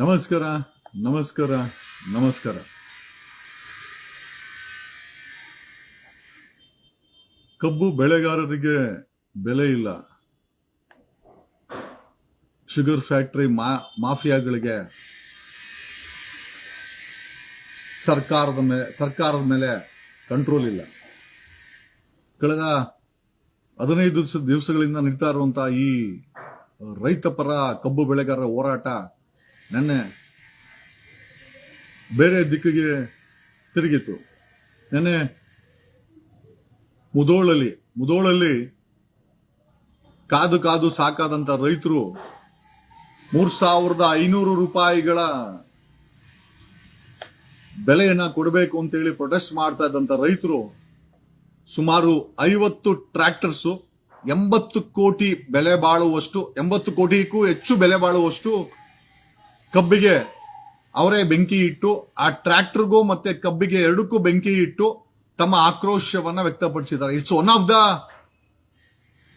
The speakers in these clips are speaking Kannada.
ನಮಸ್ಕಾರ ನಮಸ್ಕಾರ ನಮಸ್ಕಾರ. ಕಬ್ಬು ಬೆಳೆಗಾರರಿಗೆ ಬೆಲೆ ಇಲ್ಲ. ಶುಗರ್ ಫ್ಯಾಕ್ಟರಿ ಮಾಫಿಯಾಗಳಿಗೆ ಸರ್ಕಾರದ ಮೇಲೆ ಸರ್ಕಾರದ ಮೇಲೆ ಕಂಟ್ರೋಲ್ ಇಲ್ಲ. ಕಳೆದ ಹದಿನೈದು ದಿವಸ, ದಿವಸಗಳಿಂದ ನಡೀತಾ ಇರುವಂತಹ ಈ ರೈತ ಪರ ಕಬ್ಬು ಬೆಳೆಗಾರರ ಹೋರಾಟ ನೆನ್ನೆ ಬೇರೆ ದಿಕ್ಕಿಗೆ ತಿರುಗಿತು. ನೆನ್ನೆ ಮುದೋಳಲ್ಲಿ ಮುದೋಳಲ್ಲಿ ಕಾದು ಕಾದು ಸಾಕಾದಂಥ ರೈತರು ಮೂರು ಸಾವಿರದ ಐನೂರು ರೂಪಾಯಿಗಳ ಬೆಲೆಯನ್ನು ಕೊಡಬೇಕು ಅಂತೇಳಿ ಪ್ರೊಟೆಸ್ಟ್ ಮಾಡ್ತಾ ಇದ್ದಂಥ ರೈತರು ಸುಮಾರು ಐವತ್ತು ಟ್ರ್ಯಾಕ್ಟರ್ಸು ಎಂಬತ್ತು ಕೋಟಿ ಬೆಲೆ ಬಾಳುವಷ್ಟು, ಎಂಬತ್ತು ಕೋಟಿಗೂ ಹೆಚ್ಚು ಬೆಲೆ ಬಾಳುವಷ್ಟು ಕಬ್ಬಿಗೆ ಅವರೇ ಬೆಂಕಿ ಇಟ್ಟು, ಆ ಟ್ರ್ಯಾಕ್ಟರ್ಗೂ ಮತ್ತೆ ಕಬ್ಬಿಗೆ ಎರಡಕ್ಕೂ ಬೆಂಕಿ ಇಟ್ಟು ತಮ್ಮ ಆಕ್ರೋಶವನ್ನ ವ್ಯಕ್ತಪಡಿಸಿದ್ದಾರೆ. ಇಟ್ಸ್ ಒನ್ ಆಫ್ ದ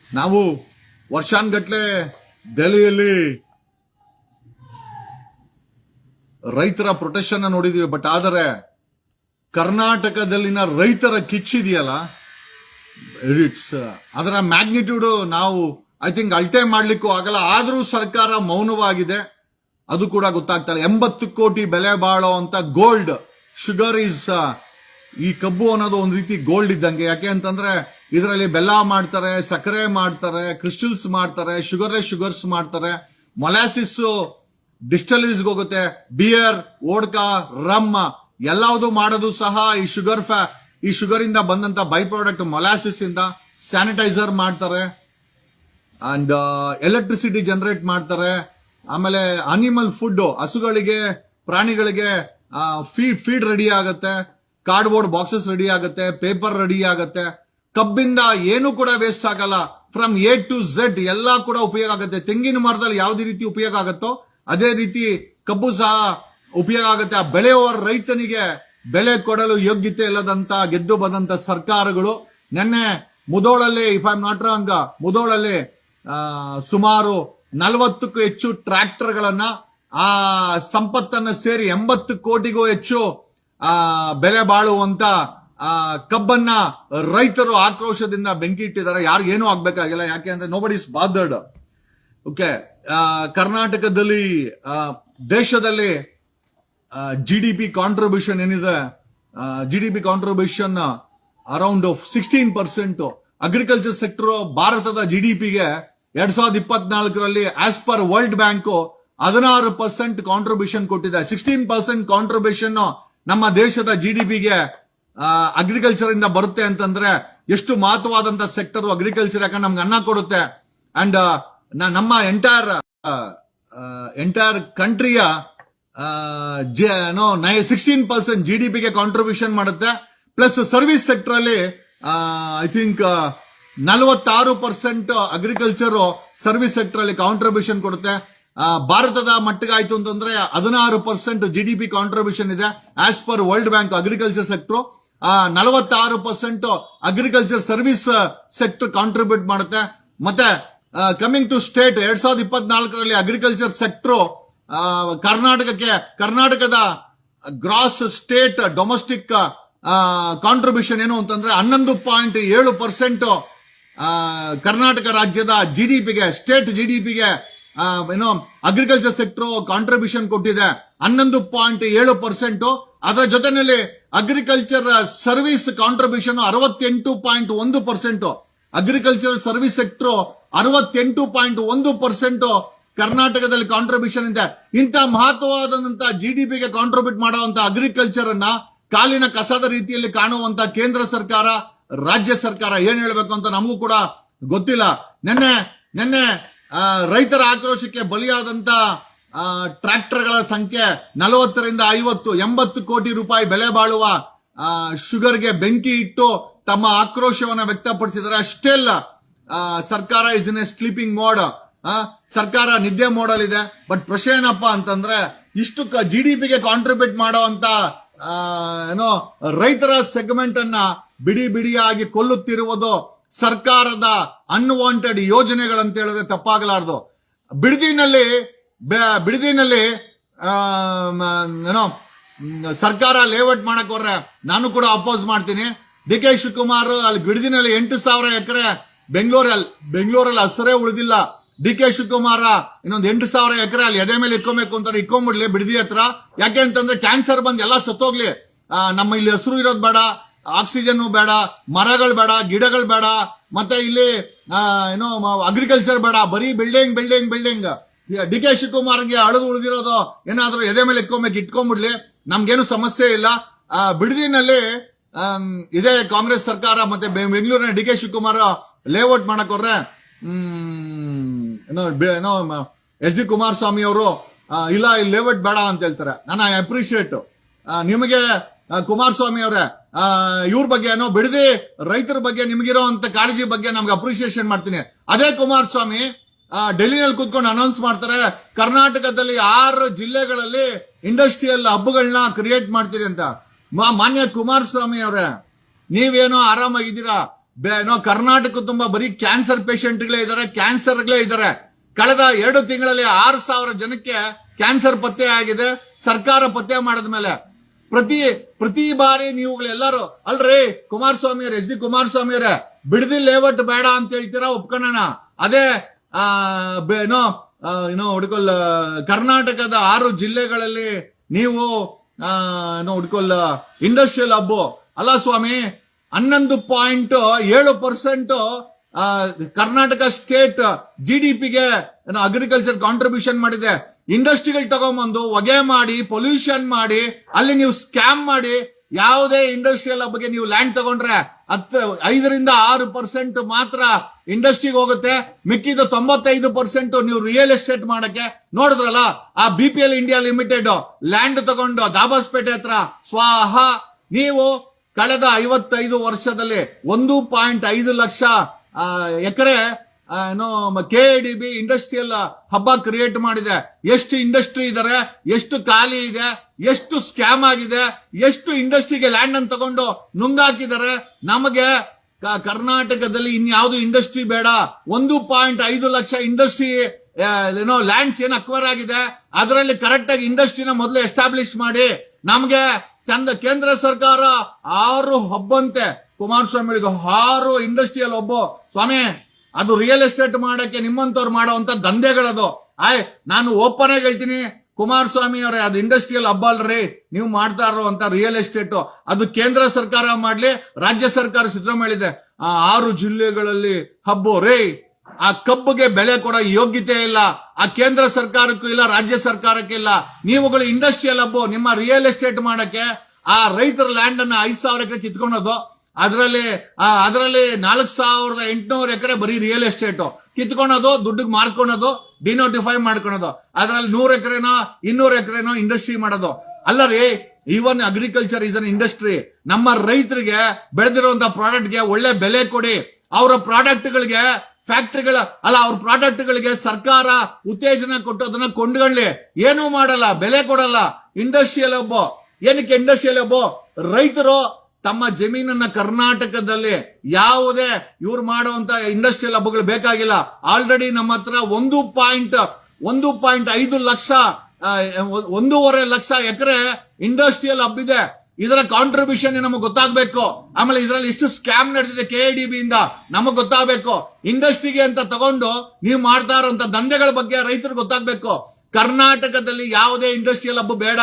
ನಾವು ವರ್ಷಾನ್ಗಟ್ಲೆ ದೆಹಲಿಯಲ್ಲಿ ರೈತರ ಪ್ರೊಟೆಕ್ಷನ್ ನೋಡಿದೀವಿ ಬಟ್ ಆದರೆ ಕರ್ನಾಟಕದಲ್ಲಿನ ರೈತರ ಕಿಚ್ಚಿದೆಯಲ್ಲ ಇಟ್ಸ್ ಅದರ ಮ್ಯಾಗ್ನಿಟ್ಯೂಡ್ ನಾವು ಐ ಥಿಂಕ್ ಅಲ್ಟೆ ಮಾಡಲಿಕ್ಕೂ ಆಗಲ್ಲ. ಆದರೂ ಸರ್ಕಾರ ಮೌನವಾಗಿದೆ. ಅದು ಕೂಡ ಗೊತ್ತಾಗ್ತಾ ಇಲ್ಲ. ಎಂಬತ್ತು ಕೋಟಿ ಬೆಲೆ ಬಾಳೋ ಅಂತ ಗೋಲ್ಡ್ ಶುಗರ್ ಇಸ್ ಈ ಕಬ್ಬು ಅನ್ನೋದು ಒಂದು ರೀತಿ ಗೋಲ್ಡ್ ಇದ್ದಂಗೆ. ಯಾಕೆ ಅಂತಂದ್ರೆ ಇದರಲ್ಲಿ ಬೆಲ್ಲ ಮಾಡ್ತಾರೆ, ಸಕ್ಕರೆ ಮಾಡ್ತಾರೆ ಕ್ರಿಸ್ಟಲ್ಸ್ ಮಾಡ್ತಾರೆ ಶುಗರ್ಲೆಸ್ ಶುಗರ್ಸ್ ಮಾಡ್ತಾರೆ. ಮೊಲಾಸಿಸ್ ಡಿಸ್ಟಲೀಸ್ಗೆ ಹೋಗುತ್ತೆ. ಬಿಯರ್ ಓಡ್ಕಾ ರಮ್ ಎಲ್ಲವುದು ಮಾಡೋದು ಸಹ ಈ ಶುಗರ್ ಫ್ಯಾ ಈ ಶುಗರ್ ಇಂದ ಬಂದಂತ ಬೈ ಪ್ರಾಡಕ್ಟ್ ಮೊಲಾಸಿಸ್ ಇಂದ ಸ್ಯಾನಿಟೈಸರ್ ಮಾಡ್ತಾರೆ. ಅಂಡ್ ಎಲೆಕ್ಟ್ರಿಸಿಟಿ ಜನರೇಟ್ ಮಾಡ್ತಾರೆ. ಆಮೇಲೆ ಅನಿಮಲ್ ಫುಡ್ ಹಸುಗಳಿಗೆ, ಪ್ರಾಣಿಗಳಿಗೆ ಫೀಡ್ ಫೀಡ್ ರೆಡಿ ಆಗುತ್ತೆ ಕಾರ್ಡ್ಬೋರ್ಡ್ ಬಾಕ್ಸಸ್ ರೆಡಿ ಆಗುತ್ತೆ ಪೇಪರ್ ರೆಡಿ ಆಗುತ್ತೆ. ಕಬ್ಬಿಂದ ಏನು ಕೂಡ ವೇಸ್ಟ್ ಆಗಲ್ಲ. ಫ್ರಮ್ ಎ ಟು ಝೆಡ್ ಎಲ್ಲ ಕೂಡ ಉಪಯೋಗ ಆಗುತ್ತೆ. ತೆಂಗಿನ ಮರದಲ್ಲಿ ಯಾವುದೇ ರೀತಿ ಉಪಯೋಗ ಆಗುತ್ತೋ, ಅದೇ ರೀತಿ ಕಬ್ಬು ಸಹ ಉಪಯೋಗ ಆಗುತ್ತೆ. ಆ ಬೆಳೆಯುವ ರೈತನಿಗೆ ಬೆಲೆ ಕೊಡಲು ಯೋಗ್ಯತೆ ಇಲ್ಲದಂತ, ಗೆದ್ದು ಬಂದಂತ ಸರ್ಕಾರಗಳು ನಿನ್ನೆ ಮುದೋಳಲ್ಲಿ ಇಫ್ ಐ ನಾಟ್ ರಾಂಗ್ ಮುದೋಳಲ್ಲಿ ಸುಮಾರು ನಲವತ್ತಕ್ಕೂ ಹೆಚ್ಚು ಟ್ರ್ಯಾಕ್ಟರ್ಗಳನ್ನ, ಆ ಸಂಪತ್ತನ್ನ ಸೇರಿ ಎಂಬತ್ತು ಕೋಟಿಗೂ ಹೆಚ್ಚು, ಆ, ಬೆಲೆ ಬಾಳುವಂತ ಕಬ್ಬನ್ನ ರೈತರು ಆಕ್ರೋಶದಿಂದ ಬೆಂಕಿ ಇಟ್ಟಿದ್ದಾರೆ ಯಾರಿಗೇನು ಆಗ್ಬೇಕಾಗಿಲ್ಲ. ಯಾಕೆ ಅಂದ್ರೆ ನೋಬಡಿ ಇಸ್ ಬಾದರ್ಡ್ ಓಕೆ ಕರ್ನಾಟಕದಲ್ಲಿ ದೇಶದಲ್ಲಿ ಜಿ ಡಿ ಪಿ ಕಾಂಟ್ರಿಬ್ಯೂಷನ್ ಏನಿದೆ? G D P contribution around sixteen percent agriculture sector ಭಾರತದ ಜಿ ಡಿ ಪಿಗೆ ಎರಡ್ ಸಾವಿರದ ಇಪ್ಪತ್ನಾಲ್ಕರಲ್ಲಿ ಆಸ್ ಪರ್ ವರ್ಲ್ಡ್ ಬ್ಯಾಂಕ್ ಹದಿನಾರು ಪರ್ಸೆಂಟ್ ಕಾಂಟ್ರಿಬ್ಯೂಷನ್ ಕೊಟ್ಟಿದೆ. ಸಿಕ್ಸ್ಟೀನ್ ಪರ್ಸೆಂಟ್ ಕಾಂಟ್ರಿಬ್ಯೂಷನ್ ನಮ್ಮ ದೇಶದ ಜಿ ಡಿ ಪಿಗೆ ಅಗ್ರಿಕಲ್ಚರ್ ಇಂದ ಬರುತ್ತೆ ಅಂತಂದ್ರೆ ಎಷ್ಟು ಮಹತ್ವವಾದಂತ ಸೆಕ್ಟರ್ ಅಗ್ರಿಕಲ್ಚರ್ ಯಾಕಂದ್ರೆ ನಮ್ಗೆ ಅನ್ನ ಕೊಡುತ್ತೆ. ಅಂಡ್ ನಮ್ಮ ಎಂಟೈರ್ ಎಂಟೈರ್ ಕಂಟ್ರಿಯ ಸಿಕ್ಸ್ಟೀನ್ ಪರ್ಸೆಂಟ್ ಜಿ ಡಿ ಪಿಗೆ ಕಾಂಟ್ರಿಬ್ಯೂಷನ್ ಮಾಡುತ್ತೆ. ಪ್ಲಸ್ ಸರ್ವಿಸ್ ಸೆಕ್ಟರ್ ಅಲ್ಲಿ ಐ ಥಿಂಕ್ ನಲವತ್ತಾರು ಪರ್ಸೆಂಟ್ ಅಗ್ರಿಕಲ್ಚರ್ ಸರ್ವಿಸ್ ಸೆಕ್ಟರ್ ಅಲ್ಲಿ ಕಾಂಟ್ರಿಬ್ಯೂಷನ್ ಕೊಡುತ್ತೆ. ಭಾರತದ ಮಟ್ಟಿಗೆ ಆಯ್ತು ಅಂತಂದ್ರೆ ಹದಿನಾರು percent G D P contribution ಇದೆ. As per world bank agriculture sector ನಲವತ್ತಾರು percent agriculture service sector contribute ಮಾಡುತ್ತೆ. ಮತ್ತೆ ಕಮಿಂಗ್ ಟು ಸ್ಟೇಟ್ ಎರಡ್ ಸಾವಿರದ ಇಪ್ಪತ್ನಾಲ್ಕರಲ್ಲಿ ಅಗ್ರಿಕಲ್ಚರ್ ಸೆಕ್ಟರ್ ಕರ್ನಾಟಕಕ್ಕೆ, ಕರ್ನಾಟಕದ ಗ್ರಾಸ್ ಸ್ಟೇಟ್ ಡೊಮೆಸ್ಟಿಕ್ ಕಾಂಟ್ರಿಬ್ಯೂಷನ್ ಏನು ಅಂತಂದ್ರೆ ಹನ್ನೊಂದು ಪಾಯಿಂಟ್ ಏಳು ಪರ್ಸೆಂಟ್ ಕರ್ನಾಟಕ ರಾಜ್ಯದ ಜಿ ಡಿ ಪಿಗೆ ಸ್ಟೇಟ್ ಜಿ ಡಿ ಪಿಗೆ ಏನೋ ಅಗ್ರಿಕಲ್ಚರ್ ಸೆಕ್ಟರ್ ಕಾಂಟ್ರಿಬ್ಯೂಷನ್ ಕೊಟ್ಟಿದೆ. ಹನ್ನೊಂದು ಪಾಯಿಂಟ್ ಏಳು ಪರ್ಸೆಂಟ್ ಅದರ ಜೊತೆನಲ್ಲಿ ಅಗ್ರಿಕಲ್ಚರ್ ಸರ್ವಿಸ್ ಕಾಂಟ್ರಿಬ್ಯೂಷನ್ ಅರವತ್ತೆಂಟು ಪಾಯಿಂಟ್ ಒಂದು ಪರ್ಸೆಂಟ್ ಅಗ್ರಿಕಲ್ಚರ್ ಸರ್ವಿಸ್ ಸೆಕ್ಟರ್ ಅರವತ್ತೆಂಟು ಪಾಯಿಂಟ್ ಒಂದು ಪರ್ಸೆಂಟ್ ಕರ್ನಾಟಕದಲ್ಲಿ ಕಾಂಟ್ರಿಬ್ಯೂಷನ್ ಇದೆ. ಇಂಥ ಮಹತ್ವವಾದಂತಹ ಜಿ ಡಿ ಪಿಗೆ ಕಾಂಟ್ರಿಬ್ಯೂಟ್ ಮಾಡುವಂತಹ ಅಗ್ರಿಕಲ್ಚರ್ ಅನ್ನ ಕಾಲಿನ ಕಸದ ರೀತಿಯಲ್ಲಿ ಕಾಣುವಂತ ಕೇಂದ್ರ ಸರ್ಕಾರ ರಾಜ್ಯ ಸರ್ಕಾರ ಏನ್ ಹೇಳಬೇಕು ಅಂತ ನಮಗೂ ಕೂಡ ಗೊತ್ತಿಲ್ಲ. ನಿನ್ನೆ ನಿನ್ನೆ ರೈತರ ಆಕ್ರೋಶಕ್ಕೆ ಬಲಿಯಾದಂತ ಟ್ರ್ಯಾಕ್ಟರ್ಗಳ ಸಂಖ್ಯೆ ನಲವತ್ತರಿಂದ ಐವತ್ತು, ಎಂಬತ್ತು ಕೋಟಿ ರೂಪಾಯಿ ಬೆಲೆ ಬಾಳುವ ಶುಗರ್ಗೆ ಬೆಂಕಿ ಇಟ್ಟು ತಮ್ಮ ಆಕ್ರೋಶವನ್ನು ವ್ಯಕ್ತಪಡಿಸಿದರೆ ಅಷ್ಟೇ ಅಲ್ಲ ಸರ್ಕಾರ is in a sleeping mode ಸರ್ಕಾರ ನಿದ್ದೆ ಮೋಡಲ್ ಇದೆ ಬಟ್ ಪ್ರಶ್ನೆ ಏನಪ್ಪ ಅಂತಂದ್ರೆ, ಇಷ್ಟು ಜಿ ಡಿ ಪಿಗೆ ಕಾಂಟ್ರಿಬ್ಯೂಟ್ ಮಾಡೋ ಏನೋ ರೈತರ ಸೆಗ್ಮೆಂಟ್ ಅನ್ನ ಬಿಡಿ ಬಿಡಿಯಾಗಿ ಕೊಲ್ಲುತ್ತಿರುವುದು ಸರ್ಕಾರದ ಅನ್ವಾಂಟೆಡ್ ಯೋಜನೆಗಳಂತ ಹೇಳಿದ್ರೆ ತಪ್ಪಾಗಲಾರದು. ಬಿಡದಿನಲ್ಲಿ ಬಿಡದಿನಲ್ಲಿ ಏನೋ, ಸರ್ಕಾರ ಲೇಔಟ್ ಮಾಡಕ್ ಹೋದ್ರೆ ನಾನು ಕೂಡ ಅಪೋಸ್ ಮಾಡ್ತೀನಿ. ಡಿ ಕೆ ಶಿವಕುಮಾರ್ ಅಲ್ಲಿ ಬಿಡದಿನಲ್ಲಿ ಎಂಟು ಸಾವಿರ ಎಕರೆ ಬೆಂಗಳೂರಲ್ಲಿ ಬೆಂಗಳೂರಲ್ಲಿ ಹಸರೇ ಉಳಿದಿಲ್ಲ. ಡಿ ಕೆ ಶಿವಕುಮಾರ ಇನ್ನೊಂದು ಎಂಟು ಸಾವಿರ ಎಕರೆ ಅಲ್ಲಿ ಎದೆ ಮೇಲೆ ಇಕ್ಕೊಬೇಕು ಅಂತಾರೆ ಇಕ್ಕೊಂಬಿಡ್ಲಿ ಬಿಡದಿ ಹತ್ರ. ಯಾಕೆ ಅಂತಂದ್ರೆ ಕ್ಯಾನ್ಸರ್ ಬಂದು ಎಲ್ಲ ಸತ್ತೋಗ್ಲಿ. ನಮ್ಮ ಇಲ್ಲಿ ಹಸಿರು ಇರೋದು ಬೇಡ. ಆಕ್ಸಿಜನ್ ಬೇಡ, ಮರಗಳು ಬೇಡ, ಗಿಡಗಳು ಬೇಡ, ಮತ್ತೆ ಇಲ್ಲಿ ಏನೋ ಅಗ್ರಿಕಲ್ಚರ್ ಬೇಡ, ಬರೀ building building building D K ಶಿವಕುಮಾರ್ಗೆ ಅಳದು ಉಳಿದಿರೋದು ಏನಾದ್ರೂ ಎದೆ ಮೇಲೆ ಇಟ್ಕೊಂಬೇಕು ಇಟ್ಕೊಂಡ್ಬಿಡ್ಲಿ ನಮ್ಗೇನು ಸಮಸ್ಯೆ ಇಲ್ಲ. ಬಿಡದಿನಲ್ಲಿ ಇದೇ ಕಾಂಗ್ರೆಸ್ ಸರ್ಕಾರ ಮತ್ತೆ ಬೆಂಗಳೂರಿನ ಡಿ ಕೆ ಶಿವಕುಮಾರ್ ಲೇಔಟ್ ಮಾಡಕ್ ಹೋದ್ರೆ ಏನೋ ಎಸ್ ಡಿ ಕುಮಾರಸ್ವಾಮಿ ಅವರು ಇಲ್ಲ ಲೇಔಟ್ ಬೇಡ ಅಂತ ಹೇಳ್ತಾರೆ. ನಾನು ಐ ಅಪ್ರಿಶಿಯೇಟ್ ನಿಮಗೆ ಕುಮಾರಸ್ವಾಮಿ ಅವರೇ ಇವ್ರ ಬಗ್ಗೆ ಏನೋ ಬಿಡದಿ ರೈತರ ಬಗ್ಗೆ ನಿಮ್ಗಿರೋ ಅಂತ ಕಾಳಜಿ ಬಗ್ಗೆ ನಮ್ಗೆ ಅಪ್ರಿಸಿಯೇಷನ್ ಮಾಡ್ತೀನಿ. ಅದೇ ಕುಮಾರಸ್ವಾಮಿ ಡೆಲ್ಲಿನಲ್ಲಿ ಕೂತ್ಕೊಂಡು ಅನೌನ್ಸ್ ಮಾಡ್ತಾರೆ, ಕರ್ನಾಟಕದಲ್ಲಿ ಆರು ಜಿಲ್ಲೆಗಳಲ್ಲಿ ಇಂಡಸ್ಟ್ರಿಯಲ್ ಹಬ್ಬಗಳನ್ನ ಕ್ರಿಯೇಟ್ ಮಾಡ್ತೀರಿ ಅಂತ. ಮಾನ್ಯ ಕುಮಾರಸ್ವಾಮಿ ಅವರೇ, ನೀವೇನೋ ಆರಾಮಾಗಿದ್ದೀರಾ ಏನೋ ಕರ್ನಾಟಕ ತುಂಬಾ ಬರೀ ಕ್ಯಾನ್ಸರ್ ಪೇಷಂಟ್ಗಳೇ ಇದ್ದಾರೆ ಕ್ಯಾನ್ಸರ್ಗಳೇ ಇದ್ದಾರೆ. ಕಳೆದ ಎರಡು ತಿಂಗಳಲ್ಲಿ ಆರು ಸಾವಿರ ಜನಕ್ಕೆ ಕ್ಯಾನ್ಸರ್ ಪತ್ತೆ ಆಗಿದೆ, ಸರ್ಕಾರ ಪತ್ತೆ ಮಾಡಿದ ಮೇಲೆ ಪ್ರತಿ ಪ್ರತಿ ಬಾರಿ ನೀವುಗಳೆಲ್ಲರೂ ಅಲ್ರಿ ಕುಮಾರಸ್ವಾಮಿ ಅವ್ರ ಎಚ್ ಡಿ ಕುಮಾರಸ್ವಾಮಿ ಅವರೇ ಬಿಡದಿ ಲೇಔಟ್ ಬೇಡ ಅಂತ ಹೇಳ್ತೀರಾ ಒಪ್ಕೊಳ್ಳೋಣ ಅದೇ ಏನೋ ಏನೋ ಹುಡ್ಕೊಲ್ ಕರ್ನಾಟಕದ ಆರು ಜಿಲ್ಲೆಗಳಲ್ಲಿ ನೀವು ಏನೋ ಹುಡ್ಕೊಲ್ ಇಂಡಸ್ಟ್ರಿಯಲ್ ಹಬ್ಬು ಅಲ್ಲ ಸ್ವಾಮಿ, ಹನ್ನೊಂದು ಪಾಯಿಂಟ್ ಏಳು percent Karnataka state G D ಪಿಗೆ ಅಗ್ರಿಕಲ್ಚರ್ ಕಾಂಟ್ರಿಬ್ಯೂಷನ್ ಮಾಡಿದೆ. ಇಂಡಸ್ಟ್ರಿಗಳು ತಗೊಂಬಂದು ಹೊಗೆ ಮಾಡಿ ಪೊಲ್ಯೂಷನ್ ಮಾಡಿ, ಅಲ್ಲಿ ನೀವು ಸ್ಕ್ಯಾಮ್ ಮಾಡಿ, ಯಾವುದೇ ಇಂಡಸ್ಟ್ರಿಯಲ್ ಬಗ್ಗೆ ನೀವು ಲ್ಯಾಂಡ್ ತಗೊಂಡ್ರೆ ಹತ್ತು, ಐದರಿಂದ ಆರು ಪರ್ಸೆಂಟ್ ಮಾತ್ರ ಇಂಡಸ್ಟ್ರಿಗೆ ಹೋಗುತ್ತೆ. ಮಿಕ್ಕಿದ ತೊಂಬತ್ತೈದು ಪರ್ಸೆಂಟ್ ನೀವು ರಿಯಲ್ ಎಸ್ಟೇಟ್ ಮಾಡಕ್ಕೆ. ನೋಡಿದ್ರಲ್ಲ, ಆ B P L India limited land ತಗೊಂಡು ದಾಬಾಸ್ಪೇಟೆ ಹತ್ರ, ಸ್ವಾಹ! ನೀವು ಕಳೆದ ಐವತ್ತೈದು ವರ್ಷದಲ್ಲಿ ಒಂದು ಪಾಯಿಂಟ್ ಐದು ಲಕ್ಷ ಎಕರೆ ಏನೋ K D B industrial hub create ಮಾಡಿದೆ. ಎಷ್ಟು ಇಂಡಸ್ಟ್ರಿ ಇದಾರೆ, ಎಷ್ಟು ಖಾಲಿ ಇದೆ, ಎಷ್ಟು ಸ್ಕ್ಯಾಮ್ ಆಗಿದೆ, ಎಷ್ಟು ಇಂಡಸ್ಟ್ರಿಗೆ ಲ್ಯಾಂಡ್ ಅನ್ನು ತಗೊಂಡು ನುಂಗಾಕಿದ್ದಾರೆ ನಮಗೆ ಕರ್ನಾಟಕದಲ್ಲಿ ಇನ್ಯಾವುದು ಇಂಡಸ್ಟ್ರಿ ಬೇಡ. ಒಂದು ಪಾಯಿಂಟ್ ಐದು ಲಕ್ಷ ಇಂಡಸ್ಟ್ರಿ ಏನೋ ಲ್ಯಾಂಡ್ಸ್ ಏನ್ ಅಕ್ವೈರ್ ಆಗಿದೆ, ಅದರಲ್ಲಿ ಕರೆಕ್ಟ್ ಆಗಿ ಇಂಡಸ್ಟ್ರಿನ ಮೊದಲು ಎಸ್ಟಾಬ್ಲಿಷ್ ಮಾಡಿ. ನಮ್ಗೆ ಚಂದ ಕೇಂದ್ರ ಸರ್ಕಾರ ಆರು ಹಬ್ಬಂತೆ. ಕುಮಾರಸ್ವಾಮಿ ಆರು ಇಂಡಸ್ಟ್ರಿಯಲ್ ಒಬ್ಬ ಸ್ವಾಮಿ ಅದು ರಿಯಲ್ ಎಸ್ಟೇಟ್ ಮಾಡಕ್ಕೆ ನಿಮ್ಮಂತವ್ರು ಮಾಡುವಂತ ದಂಧೆಗಳದು. ಆಯ್, ನಾನು ಓಪನ್ ಆಗಿ ಹೇಳ್ತೀನಿ, ಕುಮಾರಸ್ವಾಮಿ ಅವರೇ, ಅದು ಇಂಡಸ್ಟ್ರಿಯಲ್ ಹಬ್ಬ ಅಲ್ರಿ ನೀವು ಮಾಡ್ತಾ ಇರುವಂತ ರಿಯಲ್ ಎಸ್ಟೇಟ್ ಅದು ಕೇಂದ್ರ ಸರ್ಕಾರ ಮಾಡ್ಲಿ, ರಾಜ್ಯ ಸರ್ಕಾರ ಸಿದ್ದರಾಮಯ್ಯ ಮಾಡಿದೆ ಆ ಆರು ಜಿಲ್ಲೆಗಳಲ್ಲಿ ಹಬ್ಬು, ರೇ. ಆ ಕಬ್ಬಿಗೆ ಬೆಲೆ ಕೊಡೋ ಯೋಗ್ಯತೆ ಇಲ್ಲ. ಆ ಕೇಂದ್ರ ಸರ್ಕಾರಕ್ಕೂ ಇಲ್ಲ, ರಾಜ್ಯ ಸರ್ಕಾರಕ್ಕೂ ಇಲ್ಲ. ನೀವುಗಳು ಇಂಡಸ್ಟ್ರಿಯಲ್ ಹಬ್ಬು, ನಿಮ್ಮ ರಿಯಲ್ ಎಸ್ಟೇಟ್ ಮಾಡಕ್ಕೆ ಆ ರೈತರ ಲ್ಯಾಂಡ್ ಅನ್ನ ಐದು ಸಾವಿರಕ್ಕೆ ಕಿತ್ಕೊಳೋದು ಅದರಲ್ಲಿ ಅದರಲ್ಲಿ ನಾಲ್ಕು ಸಾವಿರದ ಎಂಟುನೂರು ಎಕರೆ ಬರೀ ರಿಯಲ್ ಎಸ್ಟೇಟ್ ಕಿತ್ಕೊಳೋದು, ದುಡ್ಡಿಗೆ ಮಾರ್ಕೊಳೋದು ಡಿನೋಟಿಫೈ ಮಾಡ್ಕೊಳೋದು. ಅದರಲ್ಲಿ ನೂರು ಎಕರೆನೋ, ಇನ್ನೂರು ಎಕರೆನೋ ಇಂಡಸ್ಟ್ರಿ ಮಾಡೋದು. ಅಲ್ಲ ರೀ even agriculture is an industry ನಮ್ಮ ರೈತರಿಗೆ ಬೆಳೆದಿರುವಂತ ಪ್ರಾಡಕ್ಟ್ಗೆ ಒಳ್ಳೆ ಬೆಲೆ ಕೊಡಿ. ಅವರ ಪ್ರಾಡಕ್ಟ್ಗಳಿಗೆ ಫ್ಯಾಕ್ಟ್ರಿಗಳ ಅಲ್ಲ, ಅವ್ರ ಪ್ರಾಡಕ್ಟ್ಗಳಿಗೆ ಸರ್ಕಾರ ಉತ್ತೇಜನ ಕೊಟ್ಟು ಅದನ್ನ ಕೊಂಡ್ಕೊಳ್ಳಿ. ಏನೂ ಮಾಡಲ್ಲ, ಬೆಲೆ ಕೊಡಲ್ಲ. ಇಂಡಸ್ಟ್ರಿಯಲ್ ಒಬ್ಬ ಏನಕ್ಕೆ ಇಂಡಸ್ಟ್ರಿಯಲ್ ಒಬ್ಬ ರೈತರು ತಮ್ಮ ಜಮೀನನ್ನ ಕರ್ನಾಟಕದಲ್ಲಿ ಯಾವುದೇ ಇವ್ರು ಮಾಡುವಂತ ಇಂಡಸ್ಟ್ರಿಯಲ್ ಹಬ್ಬಗಳು ಬೇಕಾಗಿಲ್ಲ. ಆಲ್ರೆಡಿ ನಮ್ಮ ಹತ್ರ ಒಂದು ಪಾಯಿಂಟ್ ಒಂದು ಪಾಯಿಂಟ್ ಐದು ಲಕ್ಷ ಒಂದೂವರೆ ಲಕ್ಷ ಎಕರೆ ಇಂಡಸ್ಟ್ರಿಯಲ್ ಹಬ್ ಇದೆ. ಇದರ ಕಾಂಟ್ರಿಬ್ಯೂಷನ್ ನಮಗೆ ಗೊತ್ತಾಗಬೇಕು? ಆಮೇಲೆ ಇದರಲ್ಲಿ ಇಷ್ಟು ಸ್ಕ್ಯಾಮ್ ನಡೆದಿದೆ ಕೆ ಡಿ ಬಿ ಇಂದ. ನಮಗ್ ಗೊತ್ತಾಗಬೇಕು. ಇಂಡಸ್ಟ್ರಿಗೆ ಅಂತ ತಗೊಂಡು ನೀವು ಮಾಡ್ತಾ ಇರುವಂತ ದಂಧೆಗಳ ಬಗ್ಗೆ ರೈತರು ಗೊತ್ತಾಗ್ಬೇಕು. ಕರ್ನಾಟಕದಲ್ಲಿ ಯಾವುದೇ ಇಂಡಸ್ಟ್ರಿಯಲ್ ಹಬ್ ಬೇಡ.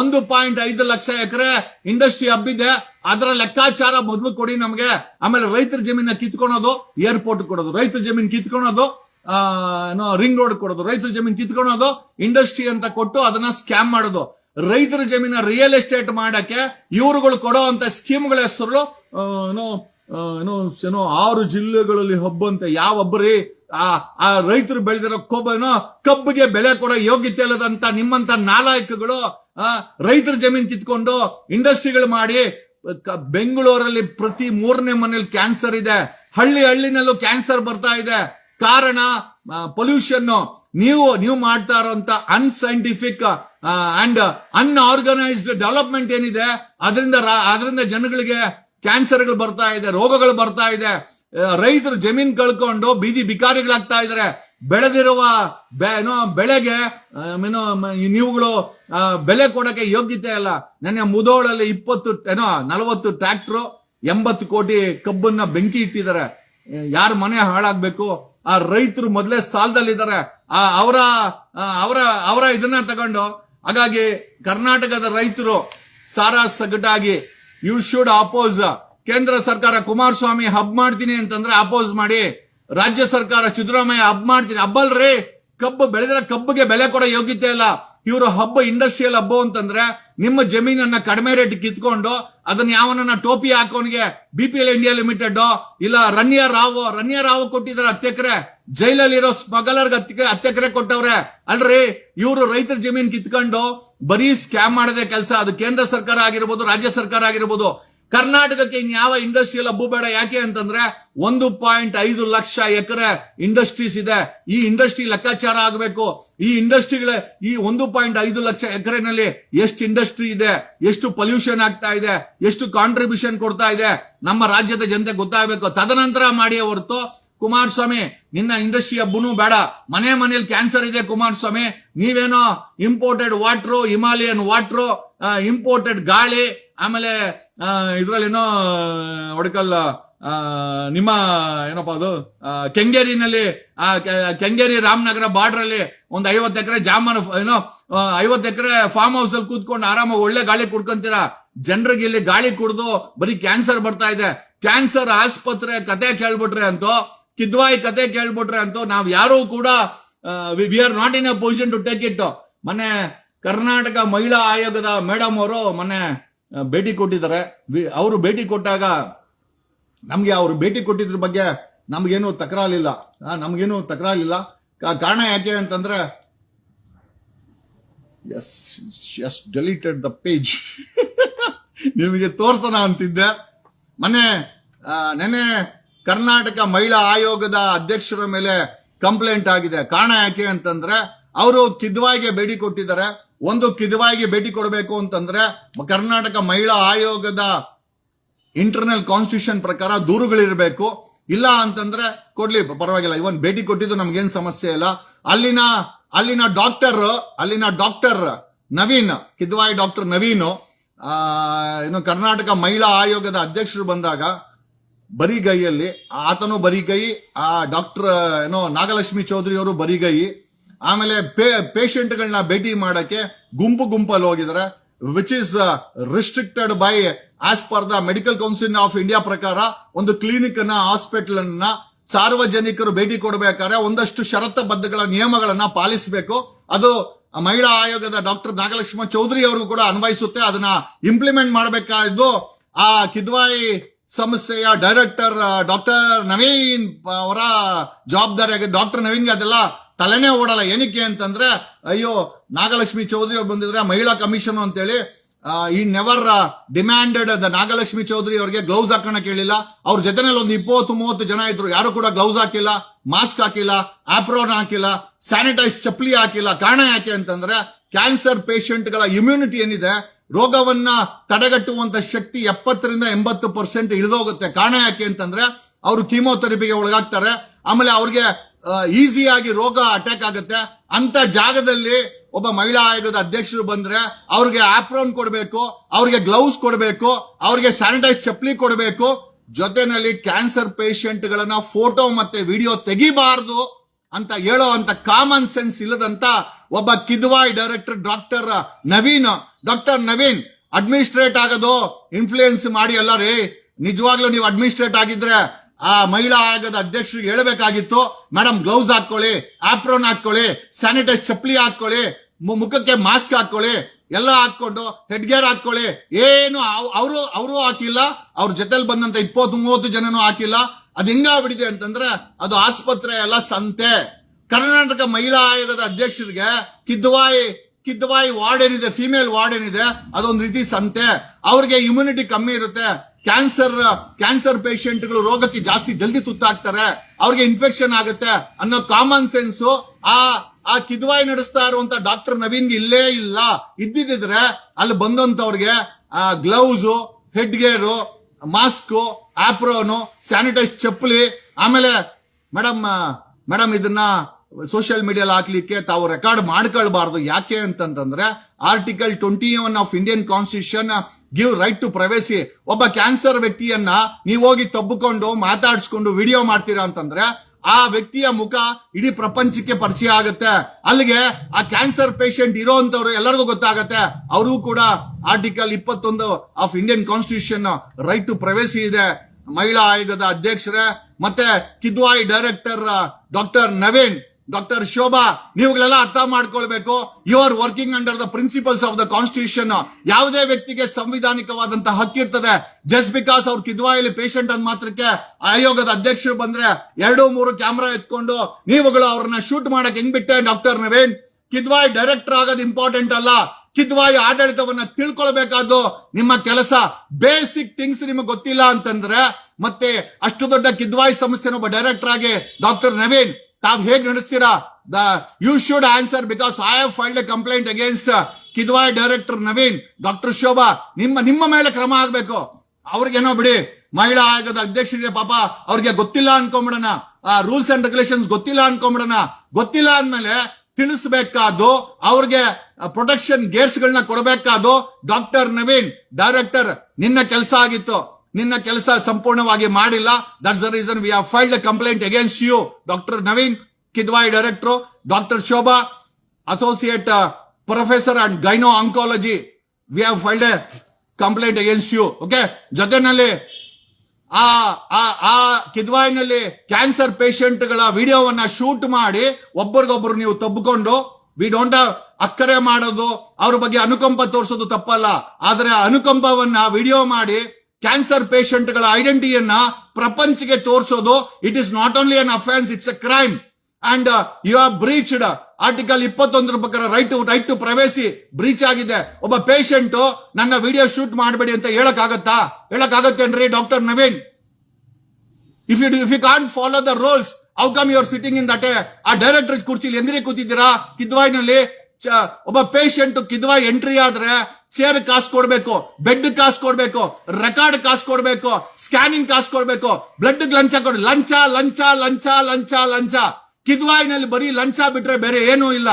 ಒಂದು ಪಾಯಿಂಟ್ ಐದು ಲಕ್ಷ ಎಕರೆ ಇಂಡಸ್ಟ್ರಿ ಹಬ್ ಇದೆ. ಅದರ ಲೆಕ್ಕಾಚಾರ ಮೊದಲು ಕೊಡಿ ನಮಗೆ. ಆಮೇಲೆ ರೈತರ ಜಮೀನ ಕಿತ್ಕೊಳೋದು ಏರ್ಪೋರ್ಟ್ ಕೊಡೋದು, ರೈತರ ಜಮೀನ್ ಕಿತ್ಕೊಳೋದು ರಿಂಗ್ ರೋಡ್ ಕೊಡೋದು, ರೈತರ ಜಮೀನ್ ಕಿತ್ಕೊಳೋದು ಇಂಡಸ್ಟ್ರಿ ಅಂತ ಕೊಟ್ಟು ಅದನ್ನ ಸ್ಕ್ಯಾಮ್ ಮಾಡೋದು. ರೈತರ ಜಮೀನ ರಿಯಲ್ ಎಸ್ಟೇಟ್ ಮಾಡಕ್ಕೆ ಇವರುಗಳು ಕೊಡೋ ಅಂತ ಸ್ಕೀಮ್ಗಳ ಹೆಸರು ಏನು ಆರು ಜಿಲ್ಲೆಗಳಲ್ಲಿ ಹಬ್ಬಂತೆ ಯಾವ ಹಬ್ಬರಿ ಆ ಆ ರೈತರು ಬೆಳೆದಿರೋ ಕೊಬ್ಬನೋ ಕಬ್ಬಿಗೆ ಬೆಲೆ ಕೊಡೋ ಯೋಗ್ಯತೆ ಇಲ್ಲದಂತ ನಿಮ್ಮಂತ ನಾಲಾಯಕಗಳು ಆ, ರೈತರ ಜಮೀನ್ ಕಿತ್ಕೊಂಡು ಇಂಡಸ್ಟ್ರಿಗಳು ಮಾಡಿ ಬೆಂಗಳೂರಲ್ಲಿ ಪ್ರತಿ ಮೂರನೇ ಮನೇಲಿ ಕ್ಯಾನ್ಸರ್ ಇದೆ. ಹಳ್ಳಿ ಹಳ್ಳಿನಲ್ಲೂ ಕ್ಯಾನ್ಸರ್ ಬರ್ತಾ ಇದೆ. ಕಾರಣ ಪೊಲ್ಯೂಷನ್ ನೀವು ನೀವು ಮಾಡ್ತಾ ಇರುವಂತ ಅನ್ಸೈಂಟಿಫಿಕ್ ಅಂಡ್ ಅನ್ಆರ್ಗನೈಸ್ಡ್ ಡೆವಲಪ್ಮೆಂಟ್ ಏನಿದೆ ಅದರಿಂದ ಅದರಿಂದ ಜನಗಳಿಗೆ ಕ್ಯಾನ್ಸರ್ಗಳು ಬರ್ತಾ ಇದೆ ರೋಗಗಳು ಬರ್ತಾ ಇದೆ. ರೈತರು ಜಮೀನ್ ಕಳ್ಕೊಂಡು ಬೀದಿ ಬಿಕಾರಿಗಳಾಗ್ತಾ ಇದಾರೆ ಬೆಳೆದಿರುವ ಏನೋ ಬೆಳೆಗೆ ಏನೋ ನೀವುಗಳು ಬೆಲೆ ಕೊಡಕ್ಕೆ ಯೋಗ್ಯತೆ ಅಲ್ಲ. ನನ್ನ ಮುದೋಳಲ್ಲಿ ಇಪ್ಪತ್ತು ಏನೋ, ನಲವತ್ತು ಟ್ರ್ಯಾಕ್ಟ್ರು, ಎಂಬತ್ತು ಕೋಟಿ ಕಬ್ಬನ್ನ ಬೆಂಕಿ ಇಟ್ಟಿದ್ದಾರೆ. ಯಾರ ಮನೆ ಹಾಳಾಗ್ಬೇಕು? ಆ, ರೈತರು ಮೊದಲೇ ಸಾಲದಲ್ಲಿದ್ದಾರೆ. ಆ, ಅವರ ಅವರ ಅವರ ಇದನ್ನ ತಗೊಂಡು, ಹಾಗಾಗಿ ಕರ್ನಾಟಕದ ರೈತರು ಸಾರಾ ಸಗಟಾಗಿ ಯು ಶುಡ್ ಅಪೋಸ್ ಕೇಂದ್ರ ಸರ್ಕಾರ ಕುಮಾರಸ್ವಾಮಿ ಹಬ್ ಮಾಡ್ತೀನಿ ಅಂತಂದ್ರೆ ಅಪೋಸ್ ಮಾಡಿ, ರಾಜ್ಯ ಸರ್ಕಾರ ಸಿದ್ದರಾಮಯ್ಯ ಹಬ್ ಮಾಡ್ತೀನಿ. ಹಬ್ಬಲ್ರಿ, ಕಬ್ಬು ಬೆಳೆದ್ರೆ ಕಬ್ಬಿಗೆ ಬೆಲೆ ಕೊಡೋ ಯೋಗ್ಯತೆ ಇಲ್ಲ. ಇವರು ಹಬ್ಬ ಇಂಡಸ್ಟ್ರಿಯಲ್ ಹಬ್ಬ ಅಂತಂದ್ರೆ ನಿಮ್ಮ ಜಮೀನನ್ನ ಕಡಿಮೆ ರೇಟ್ ಕಿತ್ಕೊಂಡು ಅದನ್ನ ಯಾವನನ್ನ ಟೋಪಿ ಹಾಕೋನ್ಗೆ B P L India limited ಇಲ್ಲ ರನ್ಯ ರಾವ್ ರನ್ಯ ರಾವ್ ಕೊಟ್ಟಿದ್ದಾರೆ ಹತ್ತು ಎಕರೆ. ಜೈಲಲ್ಲಿರೋ ಸ್ಮಗಲರ್ಗೆ ಹತ್ತು ಎಕರೆ ಕೊಟ್ಟವ್ರೆ. ಅಲ್ರಿ, ಇವರು ರೈತರ ಜಮೀನ್ ಕಿತ್ಕೊಂಡು ಬರೀ ಸ್ಕ್ಯಾಮ್ ಮಾಡದೆ ಕೆಲಸ. ಅದು ಕೇಂದ್ರ ಸರ್ಕಾರ ಆಗಿರ್ಬೋದು, ರಾಜ್ಯ ಸರ್ಕಾರ ಆಗಿರ್ಬೋದು. ಕರ್ನಾಟಕಕ್ಕೆ ಇನ್ಯಾವ ಇಂಡಸ್ಟ್ರಿಯಲ್ ಹಬ್ಬು ಬೇಡ ಯಾಕೆ ಅಂತಂದ್ರೆ ಒಂದು ಪಾಯಿಂಟ್ ಐದು ಲಕ್ಷ ಎಕರೆ ಇಂಡಸ್ಟ್ರೀಸ್ ಇದೆ. ಈ ಇಂಡಸ್ಟ್ರಿ ಲೆಕ್ಕಾಚಾರ ಆಗಬೇಕು. ಈ ಇಂಡಸ್ಟ್ರಿಗಳ ಈ ಒಂದು ಪಾಯಿಂಟ್ ಐದು ಲಕ್ಷ ಎಕರೆನಲ್ಲಿ ಎಷ್ಟು ಇಂಡಸ್ಟ್ರಿ ಇದೆ, ಎಷ್ಟು ಪೊಲ್ಯೂಷನ್ ಆಗ್ತಾ ಇದೆ, ಎಷ್ಟು ಕಾಂಟ್ರಿಬ್ಯೂಷನ್ ಕೊಡ್ತಾ ಇದೆ ನಮ್ಮ ರಾಜ್ಯದ ಜನತೆ ಗೊತ್ತಾಗಬೇಕು. ತದನಂತರ ಮಾಡಿ ಹೊರತು ಕುಮಾರಸ್ವಾಮಿ ನಿನ್ನ ಇಂಡಸ್ಟ್ರಿ ಹಬ್ಬನು ಬೇಡ. ಮನೆ ಮನೇಲಿ ಕ್ಯಾನ್ಸರ್ ಇದೆ ಕುಮಾರಸ್ವಾಮಿ. ನೀವೇನೋ imported water Himalayan water imported ಗಾಳಿ ಆಮೇಲೆ ಇದ್ರಲ್ಲೇನೋ ಒಡಕಲ್ಲ ಆ, ನಿಮ್ಮ ಏನಪ್ಪಾ ಅದು ಕೆಂಗೇರಿನಲ್ಲಿ ಕೆಂಗೇರಿ ರಾಮನಗರ ಬಾರ್ಡರ್ ಅಲ್ಲಿ ಒಂದು ಐವತ್ತು ಎಕರೆ ಜಾಮನ್ ಏನೋ ಐವತ್ತು ಎಕರೆ ಫಾರ್ಮ್ ಹೌಸ್ ಅಲ್ಲಿ ಕೂತ್ಕೊಂಡು ಆರಾಮಾಗಿ ಒಳ್ಳೆ ಗಾಳಿ ಕುಡ್ಕೊಂತೀರಾ? ಜನರಿಗೆ ಇಲ್ಲಿ ಗಾಳಿ ಕುಡಿದು ಬರೀ ಕ್ಯಾನ್ಸರ್ ಬರ್ತಾ ಇದೆ. ಕ್ಯಾನ್ಸರ್ ಆಸ್ಪತ್ರೆ ಕತೆ ಕೇಳ್ಬಿಟ್ರೆ ಅಂತೂ ಕಿದ್ವಾಯಿ ಕತೆ ಕೇಳ್ಬಿಟ್ರೆ ಅಂತೂ ನಾವ್ ಯಾರು ಕೂಡ we are not in a position to take it ಮೊನ್ನೆ ಕರ್ನಾಟಕ ಮಹಿಳಾ ಆಯೋಗದ ಮೇಡಮ್ ಅವರು ಮೊನ್ನೆ ಭೇಟಿ ಕೊಟ್ಟಿದ್ದಾರೆ. ಅವರು ಭೇಟಿ ಕೊಟ್ಟಾಗ ನಮ್ಗೆ ಅವರು ಭೇಟಿ ಕೊಟ್ಟಿದ್ರ ಬಗ್ಗೆ ನಮ್ಗೇನು ತಕರಾಲಿಲ್ಲ ನಮ್ಗೇನು ತಕರಾಲಿಲ್ಲ ಕಾರಣ ಯಾಕೆ ಅಂತಂದ್ರೆ yes yes deleted the page ನಿಮಗೆ ತೋರ್ಸೋಣ ಅಂತಿದ್ದೆ. ಮೊನ್ನೆ ನೆನ್ನೆ ಕರ್ನಾಟಕ ಮಹಿಳಾ ಆಯೋಗದ ಅಧ್ಯಕ್ಷರ ಮೇಲೆ ಕಂಪ್ಲೇಂಟ್ ಆಗಿದೆ. ಕಾರಣ ಯಾಕೆ ಅಂತಂದ್ರೆ, ಅವರು ಕಿದ್ವಾಯಿಗೆ ಭೇಟಿ ಕೊಟ್ಟಿದ್ದಾರೆ. ಒಂದು ಕಿದ್ವಾಯಿಗೆ ಭೇಟಿ ಕೊಡಬೇಕು ಅಂತಂದ್ರೆ, ಕರ್ನಾಟಕ ಮಹಿಳಾ ಆಯೋಗದ ಇಂಟರ್ನಲ್ ಕಾನ್ಸ್ಟಿಟ್ಯೂಷನ್ ಪ್ರಕಾರ ದೂರುಗಳಿರಬೇಕು. ಇಲ್ಲ ಅಂತಂದ್ರೆ, ಕೊಡ್ಲಿ, ಪರವಾಗಿಲ್ಲ, ಇವನ್ ಭೇಟಿ ಕೊಟ್ಟಿದ್ದು ನಮ್ಗೇನ್ ಸಮಸ್ಯೆ ಇಲ್ಲ. ಅಲ್ಲಿನ ಅಲ್ಲಿನ ಡಾಕ್ಟರ್ ಅಲ್ಲಿನ ಡಾಕ್ಟರ್ ನವೀನ್, ಕಿದ್ವಾಯಿ ಡಾಕ್ಟರ್ ನವೀನ್ ಏನು ಕರ್ನಾಟಕ ಮಹಿಳಾ ಆಯೋಗದ ಅಧ್ಯಕ್ಷರು ಬಂದಾಗ ಬರಿಗೈಯಲ್ಲಿ, ಆತನು ಬರಿಗೈ, ಆ ಡಾಕ್ಟರ್, ಏನೋ, ನಾಗಲಕ್ಷ್ಮಿ ಚೌಧರಿ ಅವರು ಬರಿಗೈ, ಆಮೇಲೆ ಪೇಷಂಟ್ಗಳನ್ನ ಭೇಟಿ ಮಾಡಕ್ಕೆ ಗುಂಪು ಗುಂಪಲ್ಲಿ ಹೋಗಿದ್ರೆ which is restricted by as per the medical council of India ಪ್ರಕಾರ, ಒಂದು ಕ್ಲಿನಿಕ್ ಅನ್ನ ಹಾಸ್ಪಿಟಲ್ ಅನ್ನ ಸಾರ್ವಜನಿಕರು ಭೇಟಿ ಕೊಡಬೇಕಾದ್ರೆ ಒಂದಷ್ಟು ಷರತ್ತುಬದ್ಧಗಳ ನಿಯಮಗಳನ್ನ ಪಾಲಿಸಬೇಕು. ಅದು ಮಹಿಳಾ ಆಯೋಗದ ಡಾಕ್ಟರ್ ನಾಗಲಕ್ಷ್ಮ ಚೌಧರಿ ಅವರು ಕೂಡ ಅನ್ವಯಿಸುತ್ತೆ. ಅದನ್ನ ಇಂಪ್ಲಿಮೆಂಟ್ ಮಾಡಬೇಕಾದ್ದು ಆ ಕಿದ್ವಾಯಿ ಸಂಸ್ಥೆಯ ಡೈರೆಕ್ಟರ್ ಡಾಕ್ಟರ್ ನವೀನ್ ಅವರ ಜವಾಬ್ದಾರಿ ಡಾಕ್ಟರ್ ನವೀನ್ಗೆ ಅದೆಲ್ಲ ತಲೆನೇ ಓಡಲ್ಲ. ಏನಕ್ಕೆ ಅಂತಂದ್ರೆ, ಅಯ್ಯೋ, ನಾಗಲಕ್ಷ್ಮಿ ಚೌಧರಿ ಅವ್ರು ಬಂದಿದ್ರೆ ಮಹಿಳಾ ಕಮಿಷನ್ ಅಂತೇಳಿ ಈ never demanded the Nagalakshmi Chowdhary ಅವರಿಗೆ ಗ್ಲೌಸ್ ಹಾಕೋಣ ಕೇಳಿಲ್ಲ ಅವ್ರ ಜೊತೆನಲ್ಲಿ ಒಂದು ಇಪ್ಪತ್ತು ಮೂವತ್ತು ಜನ ಇದ್ರು. ಯಾರು ಕೂಡ ಗ್ಲೌಸ್ ಹಾಕಿಲ್ಲ ಮಾಸ್ಕ್ ಹಾಕಿಲ್ಲ ಆಪ್ರೋನ್ ಹಾಕಿಲ್ಲ ಸ್ಯಾನಿಟೈಸ್ ಚಪ್ಪಲಿ ಹಾಕಿಲ್ಲ. ಕಾರಣ ಯಾಕೆ ಅಂತಂದ್ರೆ ಕ್ಯಾನ್ಸರ್ಗಳ ಇಮ್ಯುನಿಟಿ ಏನಿದೆ ರೋಗವನ್ನ ತಡೆಗಟ್ಟುವಂತ ಶಕ್ತಿ ಎಪ್ಪತ್ತರಿಂದ ಎಂಬತ್ತು ಪರ್ಸೆಂಟ್ ಇಳಿದೋಗುತ್ತೆ. ಕಾರಣ ಯಾಕೆ ಅಂತಂದ್ರೆ, ಅವರು ಕೀಮೋಥೆರಪಿಗೆ ಒಳಗಾಗ್ತಾರೆ. ಆಮೇಲೆ ಅವ್ರಿಗೆ ಈಸಿಯಾಗಿ ರೋಗ ಅಟ್ಯಾಕ್ ಆಗುತ್ತೆ. ಅಂತ ಜಾಗದಲ್ಲಿ ಒಬ್ಬ ಮಹಿಳಾ ಆಯೋಗದ ಅಧ್ಯಕ್ಷರು ಬಂದ್ರೆ, ಅವ್ರಿಗೆ ಆಪ್ರೋನ್ ಕೊಡಬೇಕು, ಅವ್ರಿಗೆ ಗ್ಲೌಸ್ ಕೊಡಬೇಕು, ಅವ್ರಿಗೆ ಸ್ಯಾನಿಟೈಸ್ ಚಪ್ಪಲಿ ಕೊಡಬೇಕು. ಜೊತೆನಲ್ಲಿ ಕ್ಯಾನ್ಸರ್ ಗಳನ್ನ ಫೋಟೋ ಮತ್ತೆ ವಿಡಿಯೋ ತೆಗಿಬಾರ್ದು ಅಂತ ಹೇಳೋ ಅಂತ ಕಾಮನ್ ಸೆನ್ಸ್ ಇಲ್ಲದಂತ ಒಬ್ಬ Kidwai director doctor Naveen doctor Naveen, administrate ಆಗೋದು ಇನ್ಫ್ಲೂಯೆನ್ಸ್ ಮಾಡಿ ಅಲ್ಲ ರೀ. ನಿಜವಾಗ್ಲೂ ನೀವು ಅಡ್ಮಿನಿಸ್ಟ್ರೇಟ್ ಆಗಿದ್ರೆ ಆ ಮಹಿಳಾ ಆಯೋಗದ ಅಧ್ಯಕ್ಷರಿಗೆ ಹೇಳಬೇಕಾಗಿತ್ತು ಮೇಡಮ್ ಗ್ಲೌಸ್ ಹಾಕೊಳ್ಳಿ ಆಪ್ರೋನ್ ಹಾಕೊಳ್ಳಿ ಸ್ಯಾನಿಟೈಸ್ ಚಪ್ಪಲಿ ಹಾಕೊಳ್ಳಿ ಮುಖಕ್ಕೆ ಮಾಸ್ಕ್ ಹಾಕೊಳ್ಳಿ ಎಲ್ಲ ಹಾಕೊಂಡು ಹೆಡ್ ಗೇರ್ ಹಾಕೊಳ್ಳಿ ಏನು ಅವರು ಅವರು ಹಾಕಿಲ್ಲ, ಅವ್ರ ಜೊತೆಲಿ ಬಂದಂತ ಇಪ್ಪತ್ತು, ಮೂವತ್ತು ಜನನೂ ಹಾಕಿಲ್ಲ. ಅದು ಹೆಂಗಾಗ್ಬಿಟ್ಟಿದೆ ಅಂತಂದ್ರೆ ಅದು ಆಸ್ಪತ್ರೆ ಎಲ್ಲ ಸಂತೆ. ಕರ್ನಾಟಕ ಮಹಿಳಾ ಆಯೋಗದ ಅಧ್ಯಕ್ಷರಿಗೆ ಕಿದ್ವಾಯಿ ಕಿದ್ವಾಯಿ ವಾರ್ಡ್ ಏನಿದೆ ಫಿಮೇಲ್ ವಾರ್ಡ್ ಏನಿದೆ ಅದೊಂದು ರೀತಿ ಸಂತೆ. ಅವ್ರಿಗೆ ಇಮ್ಯುನಿಟಿ ಕಮ್ಮಿ ಇರುತ್ತೆ. ಕ್ಯಾನ್ಸರ್ ಕ್ಯಾನ್ಸರ್ ಪೇಷಂಟ್ಗಳು ರೋಗಕ್ಕೆ ಜಾಸ್ತಿ ಜಲ್ದಿ ತುತ್ತಾಗ್ತಾರೆ. ಅವ್ರಿಗೆ ಇನ್ಫೆಕ್ಷನ್ ಆಗುತ್ತೆ ಅನ್ನೋ ಕಾಮನ್ ಸೆನ್ಸ್ ಆ ಆ ಕಿದ್ವಾಯಿ ನಡೆಸ್ತಾ ಇರುವಂತ ಡಾಕ್ಟರ್ ನವೀನ್ಗೆ ಇಲ್ಲೇ ಇಲ್ಲ. ಇದ್ದಿದ್ರೆ ಅಲ್ಲಿ ಬಂದಂತವ್ರಿಗೆ gloves head gear mask apron sanitise ಚಪ್ಪಲಿ, ಆಮೇಲೆ ಮೇಡಮ್ ಮೇಡಮ್ ಇದನ್ನ ಸೋಷಿಯಲ್ ಮೀಡಿಯಲ್ಲಿ ಹಾಕ್ಲಿಕ್ಕೆ ತಾವು ರೆಕಾರ್ಡ್ ಮಾಡ್ಕೊಳ್ಬಾರ್ದು. ಯಾಕೆ ಅಂತಂತಂದ್ರೆ article twenty one of Indian constitution give right to privacy ಒಬ್ಬ ಕ್ಯಾನ್ಸರ್ ವ್ಯಕ್ತಿಯನ್ನ ನೀವು ಹೋಗಿ ತಬ್ಬಿಕೊಂಡು ಮಾತಾಡಿಸ್ಕೊಂಡು ವಿಡಿಯೋ ಮಾಡ್ತೀರಾ ಅಂತಂದ್ರೆ ಆ ವ್ಯಕ್ತಿಯ ಮುಖ ಇಡೀ ಪ್ರಪಂಚಕ್ಕೆ ಪರಿಚಯ ಆಗುತ್ತೆ. ಅಲ್ಲಿಗೆ ಆ ಕ್ಯಾನ್ಸರ್ ಪೇಷಂಟ್ ಇರೋಂತವ್ರು ಎಲ್ಲರಿಗೂ ಗೊತ್ತಾಗತ್ತೆ. ಅವ್ರಿಗೂ ಕೂಡ ಆರ್ಟಿಕಲ್ ಇಪ್ಪತ್ತೊಂದು of Indian constitution right to privacy ಇದೆ. ಮಹಿಳಾ ಆಯೋಗದ ಅಧ್ಯಕ್ಷರೇ, ಮತ್ತೆ Kidwai director doctor Naveen doctor Shobha ನೀವುಗಳೆಲ್ಲ ಅರ್ಥ ಮಾಡ್ಕೊಳ್ಬೇಕು. You are working under the principles of the constitution ಯಾವುದೇ ವ್ಯಕ್ತಿಗೆ ಸಂವಿಧಾನಿಕವಾದಂತಹ ಹಕ್ಕಿರ್ತದೆ ಜಸ್ಟ್ ಬಿಕಾಸ್ ಅವ್ರ ಕಿದ್ವಾಯಲ್ಲಿ ಪೇಷಂಟ್ ಅಂದ್ ಮಾತ್ರಕ್ಕೆ ಆಯೋಗದ ಅಧ್ಯಕ್ಷರು ಬಂದ್ರೆ ಎರಡು ಮೂರು ಕ್ಯಾಮ್ರಾ ಎತ್ಕೊಂಡು ನೀವುಗಳು ಅವ್ರನ್ನ ಶೂಟ್ ಮಾಡಕ್ ಹೆಂಗ್ ಬಿಟ್ಟೆ ಡಾಕ್ಟರ್ ನವೀನ್ ಕಿದ್ವಾಯ್ ಡೈರೆಕ್ಟರ್ ಆಗೋದು ಇಂಪಾರ್ಟೆಂಟ್ ಅಲ್ಲ. ಕಿದ್ವಾಯಿ ಆಡಳಿತವನ್ನ ತಿಳ್ಕೊಳ್ಬೇಕಾದ್ದು ನಿಮ್ಮ ಕೆಲಸ. ಬೇಸಿಕ್ ಥಿಂಗ್ಸ್ ನಿಮಗೆ ಗೊತ್ತಿಲ್ಲ ಅಂತಂದ್ರೆ ಮತ್ತೆ ಅಷ್ಟು ದೊಡ್ಡ ಕಿದ್ವಾಯ್ ಸಂಸ್ಥೆನ ಒಬ್ಬ ಡೈರೆಕ್ಟರ್ ಆಗಿ ಡಾಕ್ಟರ್ ನವೀನ್ ತಾವ್ ಹೇಗ್ ನಡೆಸ್ತೀರಾ? The you should answer because I have filed a complaint against Kidwai director Naveen doctor Shobha ನಿಮ್ಮ ನಿಮ್ಮ ಮೇಲೆ ಕ್ರಮ ಆಗ್ಬೇಕು. ಅವ್ರಿಗೇನೋ ಬಿಡಿ, ಮಹಿಳಾ ಆಯೋಗದ ಅಧ್ಯಕ್ಷರಿಗೆ ಪಾಪ ಅವ್ರಿಗೆ ಗೊತ್ತಿಲ್ಲ ಅನ್ಕೊಂಬಿಡೋಣ. ರೂಲ್ಸ್ ಅಂಡ್ ರೆಗ್ಯುಲೇಷನ್ಸ್ ಗೊತ್ತಿಲ್ಲ ಅನ್ಕೊಂಬಿಡೋಣ. ಗೊತ್ತಿಲ್ಲ ಅಂದ್ಮೇಲೆ ತಿಳಿಸ್ಬೇಕಾದ್ದು, ಅವ್ರಿಗೆ ಪ್ರೊಟೆಕ್ಷನ್ ಗೇರ್ಸ್ ಗಳನ್ನ ಕೊಡಬೇಕಾದ್ದು ಡಾಕ್ಟರ್ ನವೀನ್ ಡೈರೆಕ್ಟರ್ ನಿನ್ನ ಕೆಲಸ ಆಗಿತ್ತು. ನಿನ್ನ ಕೆಲಸ ಸಂಪೂರ್ಣವಾಗಿ ಮಾಡಿಲ್ಲ. That's the reason we have filed complaint against you doctor Naveen Kidwai director doctor Shobha associate professor and gyno oncology we have filed a complaint against you okay ಜೊತೆನಲ್ಲಿ ಆ ಆ ಕಿದ್ವಾಯಿನಲ್ಲಿ ಕ್ಯಾನ್ಸರ್ ಪೇಷಂಟ್ಗಳ ವಿಡಿಯೋವನ್ನ ಶೂಟ್ ಮಾಡಿ ಒಬ್ಬರಿಗೊಬ್ರು ನೀವು ತಬ್ಬಿಕೊಂಡು ವಿ ಡೋಂಟ್ ಅಕ್ಕರೆ ಮಾಡೋದು, ಅವ್ರ ಬಗ್ಗೆ ಅನುಕಂಪ ತೋರಿಸೋದು ತಪ್ಪಲ್ಲ. ಆದರೆ ಅನುಕಂಪವನ್ನ ವಿಡಿಯೋ ಮಾಡಿ ಕ್ಯಾನ್ಸರ್ ಪೇಷಂಟ್ಗಳ ಐಡೆಂಟಿಟಿಯನ್ನ ಪ್ರಪಂಚಕ್ಕೆ ತೋರಿಸೋದು it is not only an offence it's a crime and you are breached article ಇಪ್ಪತ್ತೊಂದರ ಪ್ರಕಾರ right to right to privacy breach ಆಗಿದೆ. ಒಬ್ಬ ಪೇಷಂಟ್ ನನ್ನ ವಿಡಿಯೋ ಶೂಟ್ ಮಾಡಬೇಡಿ ಅಂತ ಹೇಳಕ್ ಆಗತ್ತಾ ಹೇಳಕ್ ಆಗತ್ತೇನ್ರಿ doctor Naveen if you if you can't follow the rules how come your sitting in that ಆ ಡೈರೆಕ್ಟರ್ ಕುರ್ಚಿಲಿ ಎಂದ್ರಿ ಕೂತಿದ್ದೀರಾ? ಕಿದ್ವಾಯ್ನಲ್ಲಿ ಒಬ್ಬ ಪೇಷಂಟ್ ಕಿದ್ವಾಯ್ ಎಂಟ್ರಿ ಆದ್ರೆ ಚೇರ್ ಕಾಸು ಕೊಡ್ಬೇಕು ಬೆಡ್ ಕಾಸು ಕೊಡ್ಬೇಕು ರೆಕಾರ್ಡ್ ಕಾಸು ಕೊಡ್ಬೇಕು ಸ್ಕ್ಯಾನಿಂಗ್ ಕಾಸು ಕೊಡ್ಬೇಕು ಬ್ಲಡ್ ಲಂಚ ಕೊಡ್, ಲಂಚ ಲಂಚ ಲಂಚ ಲಂಚ ಲಂಚ. ಕಿದ್ವಾಯಿನಲ್ಲಿ ಬರೀ ಲಂಚ ಬಿಟ್ರೆ ಬೇರೆ ಏನೂ ಇಲ್ಲ.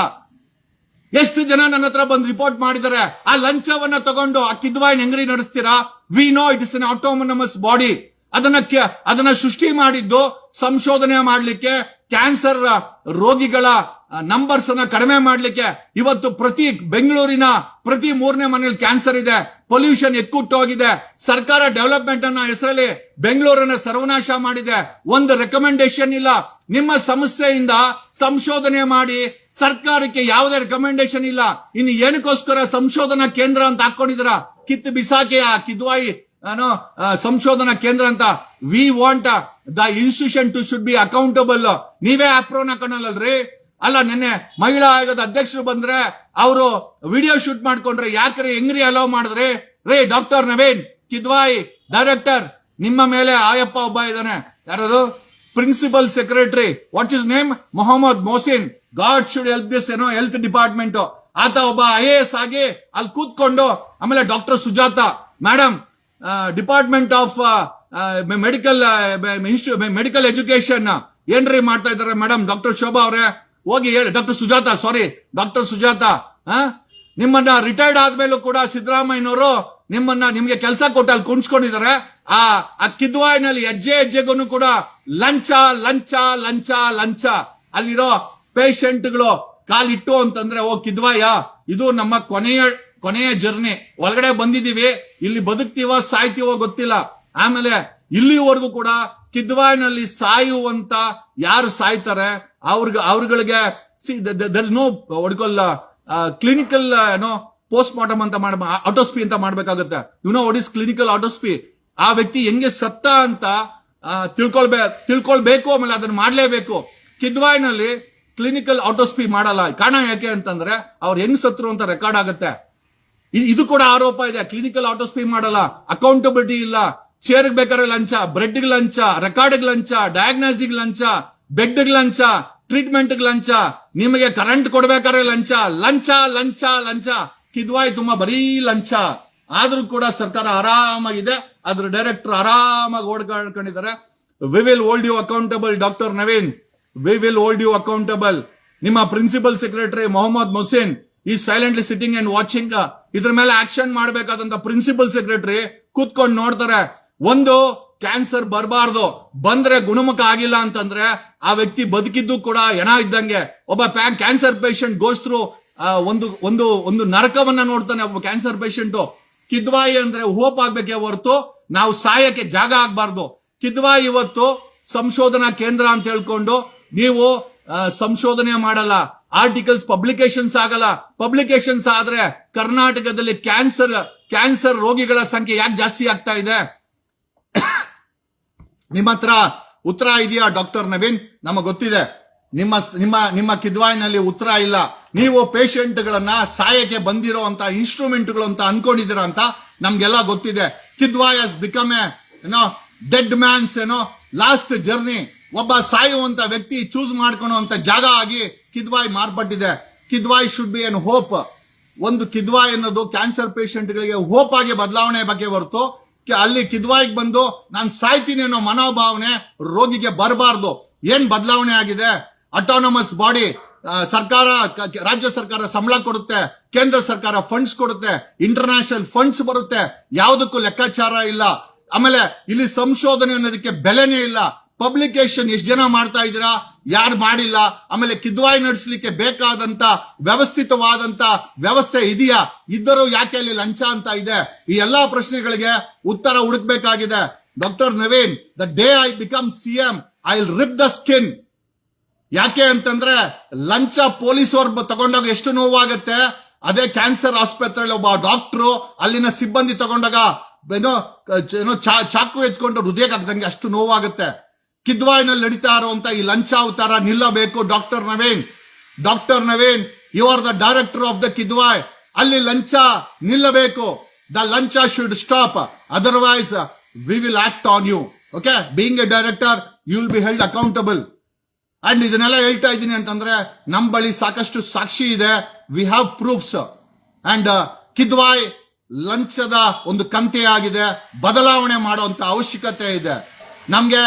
ಎಷ್ಟು ಜನ ನನ್ನ ಹತ್ರ ಬಂದು ರಿಪೋರ್ಟ್ ಮಾಡಿದ್ದಾರೆ, ಆ ಲಂಚವನ್ನ ತಗೊಂಡು ಆ ಕಿದ್ವಾಯಿನ ಅಂಗಡಿ ನಡೆಸ್ತೀರಾ? We know it is an autonomous body ಅದನ್ನ ಅದನ್ನ ಸೃಷ್ಟಿ ಮಾಡಿದ್ದು ಸಂಶೋಧನೆ ಮಾಡಲಿಕ್ಕೆ ಕ್ಯಾನ್ಸರ್ ರೋಗಿಗಳ ನಂಬರ್ಸ್ ಅನ್ನ ಕಡಿಮೆ ಮಾಡ್ಲಿಕ್ಕೆ ಇವತ್ತು ಪ್ರತಿ ಬೆಂಗಳೂರಿನ ಪ್ರತಿ ಮೂರನೇ ಮನೆಯಲ್ಲಿ ಕ್ಯಾನ್ಸರ್ ಇದೆ ಪೊಲ್ಯೂಷನ್ ಎಕ್ಕುಟ್ಟೋಗಿದೆ ಸರ್ಕಾರ ಡೆವಲಪ್ಮೆಂಟ್ ಅನ್ನ ಹೆಸರಲ್ಲಿ ಬೆಂಗಳೂರನ್ನ ಸರ್ವನಾಶ ಮಾಡಿದೆ. ಒಂದು ರೆಕಮೆಂಡೇಶನ್ ಇಲ್ಲ. ನಿಮ್ಮ ಸಂಸ್ಥೆಯಿಂದ ಸಂಶೋಧನೆ ಮಾಡಿ ಸರ್ಕಾರಕ್ಕೆ ಯಾವುದೇ ರೆಕಮೆಂಡೇಶನ್ ಇಲ್ಲ. ಇನ್ನು ಏನಕ್ಕೋಸ್ಕರ ಸಂಶೋಧನಾ ಕೇಂದ್ರ ಅಂತ ಹಾಕೊಂಡಿದ್ರ ಕಿತ್ತು ಆ ಕಿದ್ವಾಯಿ ನಾನು ಸಂಶೋಧನಾ ಕೇಂದ್ರ ಅಂತ. We want the institution to should be accountable ನೀವೇ ಅಪ್ರೋನ್ ಹಾಕೊಂಡಲ್ರಿ ಅಲ್ಲ, ನಿನ್ನೆ ಮಹಿಳಾ ಆಯೋಗದ ಅಧ್ಯಕ್ಷರು ಬಂದ್ರೆ ಅವರು ವಿಡಿಯೋ ಶೂಟ್ ಮಾಡ್ಕೊಂಡ್ರೆ ಯಾಕ್ರಿ ಹೆಂಗ್ರಿ ಅಲೋ ಮಾಡಿದ್ರಿ? ರೇ, ಡಾಕ್ಟರ್ ನವೀನ್, ಕಿದ್ವಾಯಿ ಡೈರೆಕ್ಟರ್ ನಿಮ್ಮ ಮೇಲೆ ಆಯಪ್ಪ ಒಬ್ಬ ಇದ್ದಾನೆ. ಯಾರದು? Principal secretary what's is name Mohammed Mohsin. God should help this ಏನೋ ಹೆಲ್ತ್ ಡಿಪಾರ್ಟ್ಮೆಂಟ್ ಆತ ಒಬ್ಬ ಐ ಎ ಎಸ್ ಆಗಿ ಅಲ್ಲಿ ಕೂತ್ಕೊಂಡು, ಆಮೇಲೆ doctor Sujatha. Madam department of medical medical education ಏನ್ರಿ ಮಾಡ್ತಾ ಇದಾರೆ ಮೇಡಮ್ ಡಾಕ್ಟರ್ ಶೋಭಾ ಅವರೇ? ಹೋಗಿ ಹೇಳಿ. Doctor Sujatha sorry doctor Sujatha? ನಿಮ್ಮನ್ನ ರಿಟೈರ್ಡ್ ಆದ್ಮೇಲೂ ಕೂಡ ಸಿದ್ದರಾಮಯ್ಯನವರು ನಿಮ್ಮನ್ನ ನಿಮ್ಗೆ ಕೆಲಸ ಕೊಟ್ಟು ಅಲ್ಲಿ ಕುಣಿಸ್ಕೊಂಡಿದ್ದಾರೆ. ಆ ಆ ಕಿದ್ವಾಯಿನಲ್ಲಿ ಹೆಜ್ಜೆ ಹೆಜ್ಜೆಗೂ ಕೂಡ ಲಂಚ ಲಂಚ ಲಂಚ ಲಂಚ. ಅಲ್ಲಿರೋ ಪೇಷಂಟ್ಗಳು ಕಾಲಿಟ್ಟು ಅಂತಂದ್ರೆ, ಓ ಕಿದ್ವಾಯ, ಇದು ನಮ್ಮ ಕೊನೆಯ ಕೊನೆಯ ಜರ್ನಿ ಒಳಗಡೆ ಬಂದಿದೀವಿ ಇಲ್ಲಿ ಬದುಕ್ತೀವೋ, ಸಾಯ್ತೀವೋ ಗೊತ್ತಿಲ್ಲ. ಆಮೇಲೆ ಇಲ್ಲಿವರೆಗೂ ಕೂಡ ಕಿದ್ವಾಯಿನಲ್ಲಿ ಸಾಯುವಂತ ಯಾರು ಸಾಯ್ತಾರೆ? ಅವ್ರಿಗೆ, ಅವ್ರಗಳಿಗೆ ದರ್ ಇಸ್ ನೋ ಒಡ್ಕೊಲ್ಲ ಕ್ಲಿನಿಕಲ್ ಏನೋ ಪೋಸ್ಟ್ ಮಾರ್ಟಮ್ ಅಂತ ಮಾಡ ಆಟೋಸ್ಪಿ ಅಂತ ಮಾಡ್ಬೇಕಾಗುತ್ತೆ. You know what is clinical ಆಟೋಸ್ಪಿ ಆ ವ್ಯಕ್ತಿ ಹೆಂಗೆ ಸತ್ತ ಅಂತ ತಿಳ್ಕೊಳ್ಬೇ, ತಿಳ್ಕೊಳ್ಬೇಕು, ಆಮೇಲೆ ಅದನ್ನ ಮಾಡ್ಲೇಬೇಕು. ಕಿದ್ವಾಯ್ನಲ್ಲಿ ಕ್ಲಿನಿಕಲ್ ಆಟೋಸ್ಪಿ ಮಾಡಲ್ಲ. ಕಾರಣ ಯಾಕೆ ಅಂತಂದ್ರೆ, ಅವ್ರು ಹೆಂಗ್ ಸತ್ರು ಅಂತ ರೆಕಾರ್ಡ್ ಆಗುತ್ತೆ. ಇದು ಕೂಡ ಆರೋಪ ಇದೆ. ಕ್ಲಿನಿಕಲ್ ಆಟೋಸ್ಪಿ ಮಾಡಲ್ಲ. ಅಕೌಂಟಬಿಲಿಟಿ ಇಲ್ಲ. ಚೇರ್ ಬೇಕಾದ್ರೆ ಲಂಚ ಬ್ರೆಡ್ ಲಂಚ ರೆಕಾರ್ಡ್ ಲಂಚ ಡಯಾಗ್ನೋಸಿಗೆ ಲಂಚ ಬೆಡ್ ಲಂಚ ಟ್ರೀಟ್ಮೆಂಟ್ ಲಂಚ, ನಿಮಗೆ ಕರೆಂಟ್ ಕೊಡ್ಬೇಕಾದ್ರೆ ಲಂಚ ಲಂಚ ಲಂಚ ಲಂಚ. ಕಿದ್ವಾಯ್ ತುಂಬಾ ಬರೀ ಲಂಚ. ಆದ್ರೂ ಕೂಡ ಸರ್ಕಾರ ಆರಾಮಾಗಿದೆ. ಅದ್ರ ಡೈರೆಕ್ಟರ್ ಆರಾಮಾಗಿ ಓಡ್ಕೊಂಡಿದ್ದಾರೆ we will old you accountable doctor Naveen we will hold you accountable ನಿಮ್ಮ ಪ್ರಿನ್ಸಿಪಲ್ ಸೆಕ್ರೆಟರಿ ಮೊಹಮ್ಮದ್ ಮೊಸೇನ್ ಈ ಸೈಲೆಂಟ್ಲಿ ಸಿಟ್ಟಿಂಗ್ ಅಂಡ್ ವಾಚಿಂಗ್ ಇದ್ರ ಮೇಲೆ ಆಕ್ಷನ್ ಮಾಡಬೇಕಾದಂತ ಪ್ರಿನ್ಸಿಪಲ್ ಸೆಕ್ರೆಟರಿ ಕೂತ್ಕೊಂಡು ನೋಡ್ತಾರೆ. ಒಂದು, ಕ್ಯಾನ್ಸರ್ ಬರಬಾರ್ದು. ಬಂದ್ರೆ ಗುಣಮುಖ ಆಗಿಲ್ಲ ಅಂತಂದ್ರೆ ಆ ವ್ಯಕ್ತಿ ಬದುಕಿದ್ದು ಕೂಡ ಎಣ ಇದ್ದಂಗೆ. ಒಬ್ಬ ಕ್ಯಾನ್ಸರ್ ಪೇಷಂಟ್ ಗೋಸ್ತ್ರು ಒಂದು ಒಂದು ಒಂದು ನರಕವನ್ನ ನೋಡ್ತಾನೆ ಒಬ್ಬ ಕ್ಯಾನ್ಸರ್ ಪೇಷಂಟ್. ಕಿದ್ವಾಯಿ ಅಂದ್ರೆ ಹೋಪ್ ಆಗ್ಬೇಕೇ ಹೊರತು ನಾವು ಸಾಯಕ್ಕೆ ಜಾಗ ಆಗ್ಬಾರ್ದು. ಕಿದ್ವಾಯಿ ಇವತ್ತು ಸಂಶೋಧನಾ ಕೇಂದ್ರ ಅಂತ ಹೇಳ್ಕೊಂಡು ನೀವು ಸಂಶೋಧನೆ ಮಾಡಲ್ಲ. ಆರ್ಟಿಕಲ್ಸ್ ಪಬ್ಲಿಕೇಶನ್ಸ್ ಆಗಲ್ಲ. ಪಬ್ಲಿಕೇಶನ್ಸ್ ಆದ್ರೆ ಕರ್ನಾಟಕದಲ್ಲಿ ಕ್ಯಾನ್ಸರ್ ಕ್ಯಾನ್ಸರ್ ರೋಗಿಗಳ ಸಂಖ್ಯೆ ಯಾಕೆ ಜಾಸ್ತಿ ಆಗ್ತಾ ಇದೆ? ನಿಮ್ಮ ಹತ್ರ ಉತ್ತರ ಇದೆಯಾ, ಡಾಕ್ಟರ್ ನವೀನ್? ನಮಗೆ ಗೊತ್ತಿದೆ. ನಿಮ್ಮ ನಿಮ್ಮ ನಿಮ್ಮ ಕಿದ್ವಾಯಿನಲ್ಲಿ ಉತ್ತರ ಇಲ್ಲ. ನೀವು ಪೇಷಂಟ್ಗಳನ್ನ ಸಾಯಕ್ಕೆ ಬಂದಿರೋ ಅಂತ ಇನ್ಸ್ಟ್ರೂಮೆಂಟ್ಗಳು ಅಂತ ಅನ್ಕೊಂಡಿದ್ದೀರಾ ಅಂತ ನಮ್ಗೆಲ್ಲ ಗೊತ್ತಿದೆ. ಕಿದ್ವಾಯ್ ಹಸ್ ಬಿಕಮ್ ಎ ಏನೋ ಡೆಡ್ ಮ್ಯಾನ್ಸ್ ಏನೋ ಲಾಸ್ಟ್ ಜರ್ನಿ ಒಬ್ಬ ಸಾಯುವಂತ ವ್ಯಕ್ತಿ ಚೂಸ್ ಮಾಡ್ಕೊಳ್ಳುವಂತ ಜಾಗ ಆಗಿ ಕಿದ್ವಾಯ್ ಮಾರ್ಪಟ್ಟಿದೆ. Kidwai should be an hope ಒಂದು ಕಿದ್ವಾಯ್ ಅನ್ನೋದು ಕ್ಯಾನ್ಸರ್ ಗಳಿಗೆ ಹೋಪ್ ಆಗಿ ಬದಲಾವಣೆ ಬಗ್ಗೆ ಹೊರತು ಅಲ್ಲಿ ಕಿದ್ವಾಯಿಗೆ ಬಂದು ನಾನು ಸಾಯ್ತೀನಿ ಅನ್ನೋ ಮನೋಭಾವನೆ ರೋಗಿಗೆ ಬರಬಾರ್ದು. ಏನ್ ಬದಲಾವಣೆ ಆಗಿದೆ? ಅಟಾನಮಸ್ ಬಾಡಿ ಸರ್ಕಾರ ರಾಜ್ಯ ಸರ್ಕಾರ ಸಂಬಳ ಕೊಡುತ್ತೆ, ಕೇಂದ್ರ ಸರ್ಕಾರ ಫಂಡ್ಸ್ ಕೊಡುತ್ತೆ ಇಂಟರ್ನ್ಯಾಷನಲ್ ಫಂಡ್ಸ್ ಬರುತ್ತೆ. ಯಾವುದಕ್ಕೂ ಲೆಕ್ಕಾಚಾರ ಇಲ್ಲ. ಆಮೇಲೆ ಇಲ್ಲಿ ಸಂಶೋಧನೆ ಅನ್ನೋದಕ್ಕೆ ಬೆಲೆನೇ ಇಲ್ಲ. ಪಬ್ಲಿಕೇಶನ್ ಎಷ್ಟು ಜನ ಮಾಡ್ತಾ ಇದ್ದೀರಾ? ಯಾರು ಮಾಡಿಲ್ಲ? ಆಮೇಲೆ ಕಿದ್ವಾಯಿ ನಡೆಸಲಿಕ್ಕೆ ಬೇಕಾದಂತ ವ್ಯವಸ್ಥಿತವಾದಂತ ವ್ಯವಸ್ಥೆ ಇದೆಯಾ? ಇದ್ದರೂ ಯಾಕೆ ಅಲ್ಲಿ ಲಂಚ ಅಂತ ಇದೆ? ಈ ಎಲ್ಲಾ ಪ್ರಶ್ನೆಗಳಿಗೆ ಉತ್ತರ ಹುಡುಕ್ಬೇಕಾಗಿದೆ. Doctor Naveen the day I become C M I will rip the skin ಯಾಕೆ ಅಂತಂದ್ರೆ ಲಂಚ ಪೊಲೀಸವ್ರು ತಗೊಂಡಾಗ ಎಷ್ಟು ನೋವಾಗುತ್ತೆ? ಅದೇ ಕ್ಯಾನ್ಸರ್ ಆಸ್ಪತ್ರೆಯಲ್ಲಿ ಒಬ್ಬ ಡಾಕ್ಟ್ರು ಅಲ್ಲಿನ ಸಿಬ್ಬಂದಿ ತಗೊಂಡಾಗ ಏನೋ ಏನೋ ಚಾಕು ಎತ್ಕೊಂಡು ಹೃದಯಕ್ಕೆ ಹಾಕ್ದಂಗೆ ಅಷ್ಟು ನೋವಾಗುತ್ತೆ. ಕಿದ್ವಾಯಿನಲ್ಲಿ ನಡೀತಾ ಇರುವಂತ ಈ ಲಂಚ ಅವತಾರ ನಿಲ್ಲಬೇಕು doctor Naveen. Doctor Naveen you are the director of the Kidwai. ಅಲ್ಲಿ ಲಂಚ ನಿಲ್ಲಬೇಕು. ದ ಲಂಚ should stop otherwise we will act on you okay being a director you will be held accountable and ಇದನ್ನೆಲ್ಲ ಹೇಳ್ತಾ ಇದ್ದೀನಿ ಅಂತಂದ್ರೆ ನಮ್ಮ ಬಳಿ ಸಾಕಷ್ಟು ಸಾಕ್ಷಿ ಇದೆ. We have proofs and Kidwai ಲಂಚದ ಒಂದು ಕಂತೆಯಾಗಿದೆ. ಬದಲಾವಣೆ ಮಾಡುವಂತ ಅವಶ್ಯಕತೆ ಇದೆ. ನಮ್ಗೆ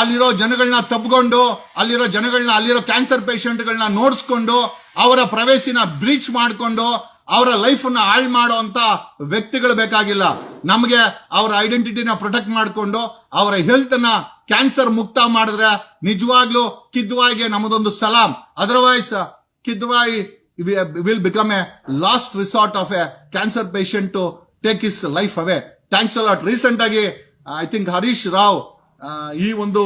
ಅಲ್ಲಿರೋ ಜನಗಳನ್ನ ತಬ್ಕೊಂಡು ಅಲ್ಲಿರೋ ಜನಗಳನ್ನ, ಅಲ್ಲಿರೋ ಕ್ಯಾನ್ಸರ್ ಪೇಷಂಟ್ಗಳನ್ನ ನೋಡಿಸ್ಕೊಂಡು, ಅವರ ಪ್ರವೇಶಿನ ಬ್ರೀಚ್ ಮಾಡಿಕೊಂಡು, ಅವರ ಲೈಫ್ ಅನ್ನ ಹಾಳು ಅಂತ ವ್ಯಕ್ತಿಗಳು ಬೇಕಾಗಿಲ್ಲ. ನಮಗೆ ಅವರ ಐಡೆಂಟಿಟಿನ ಪ್ರೊಟೆಕ್ಟ್ ಮಾಡಿಕೊಂಡು, ಅವರ ಹೆಲ್ತ್ನ ಕ್ಯಾನ್ಸರ್ ಮುಕ್ತ ಮಾಡಿದ್ರೆ ನಿಜವಾಗ್ಲೂ ಕಿದ್ವಾಯಿಗೆ ನಮ್ಮದೊಂದು ಸಲಾಂ. Otherwise Kidwai will become a last resort of a cancer patient to take is life away thanks a lot recent ಆಗಿ ಐ ಥಿಂಕ್ ಹರೀಶ್ ರಾವ್ ಈ ಒಂದು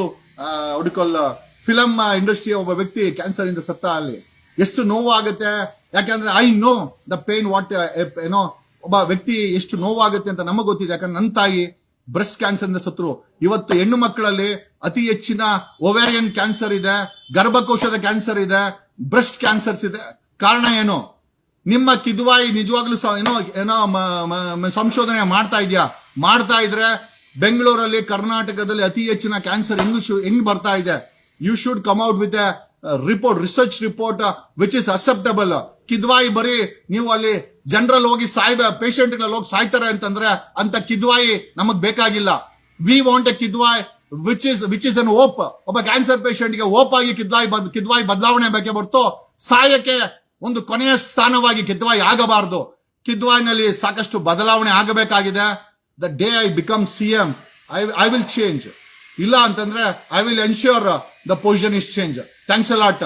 ಹುಡುಕಲ್ ಫಿಲಂ ಇಂಡಸ್ಟ್ರಿಯ ಒಬ್ಬ ವ್ಯಕ್ತಿ ಕ್ಯಾನ್ಸರ್ ಇಂದ ಸತ್ತ ಅಲ್ಲಿ. ಎಷ್ಟು ನೋವಾಗುತ್ತೆ? ಯಾಕಂದ್ರೆ I know the pain what ಏನೋ, ಒಬ್ಬ ವ್ಯಕ್ತಿ ಎಷ್ಟು ನೋವಾಗುತ್ತೆ ಅಂತ ನಮಗೆ ಗೊತ್ತಿದೆ. ಯಾಕಂದ್ರೆ ನನ್ನ ತಾಯಿ ಬ್ರೆಸ್ಟ್ ಕ್ಯಾನ್ಸರ್ ಇಂದ ಸತ್ರು. ಇವತ್ತು ಹೆಣ್ಣು ಮಕ್ಕಳಲ್ಲಿ ಅತಿ ಹೆಚ್ಚಿನ ಒವೇರಿಯನ್ ಕ್ಯಾನ್ಸರ್ ಇದೆ, ಗರ್ಭಕೋಶದ ಕ್ಯಾನ್ಸರ್ ಇದೆ ಬ್ರೆಸ್ಟ್ ಕ್ಯಾನ್ಸರ್ಸ್ ಇದೆ. ಕಾರಣ ಏನು? ನಿಮ್ಮ ಕಿದ್ವಾಯಿ ನಿಜವಾಗ್ಲೂ ಏನೋ ಏನೋ ಸಂಶೋಧನೆ ಮಾಡ್ತಾ ಇದೆಯಾ? ಮಾಡ್ತಾ ಇದ್ರೆ ಬೆಂಗಳೂರಲ್ಲಿ ಕರ್ನಾಟಕದಲ್ಲಿ ಅತಿ ಹೆಚ್ಚಿನ ಕ್ಯಾನ್ಸರ್ ಹೆಂಗ್ ಹೆಂಗ್ ಬರ್ತಾ ಇದೆ? You should come out with report research report which is acceptable Kidwai ಬರೀ ನೀವು ಅಲ್ಲಿ ಜನರಲ್ ಹೋಗಿ ಸಾಯ್ಬ ಪೇಷಂಟ್ ಹೋಗಿ ಸಾಯ್ತಾರೆ ಅಂತಂದ್ರೆ ಅಂತ ಕಿದ್ವಾಯಿ ನಮಗ್ ಬೇಕಾಗಿಲ್ಲ. We want a Kidwai which is which is an hope ಒಬ್ಬ ಕ್ಯಾನ್ಸರ್ಗೆ ಓಪ್ ಆಗಿ ಕಿದ್ವಾಯಿ ಕಿದ್ವಾಯಿ ಬದಲಾವಣೆ ಬೇಕೇ ಹೊರತು ಸಾಯಕ್ಕೆ ಒಂದು ಕೊನೆಯ ಸ್ಥಾನವಾಗಿ ಕಿದ್ವಾಯಿ ಆಗಬಾರದು. ಕಿದ್ವಾಯಿನಲ್ಲಿ ಸಾಕಷ್ಟು ಬದಲಾವಣೆ ಆಗಬೇಕಾಗಿದೆ. The day I become C M I I will change ಇಲ್ಲ ಅಂತಂದ್ರೆ I will ensure the position is change thanks a lot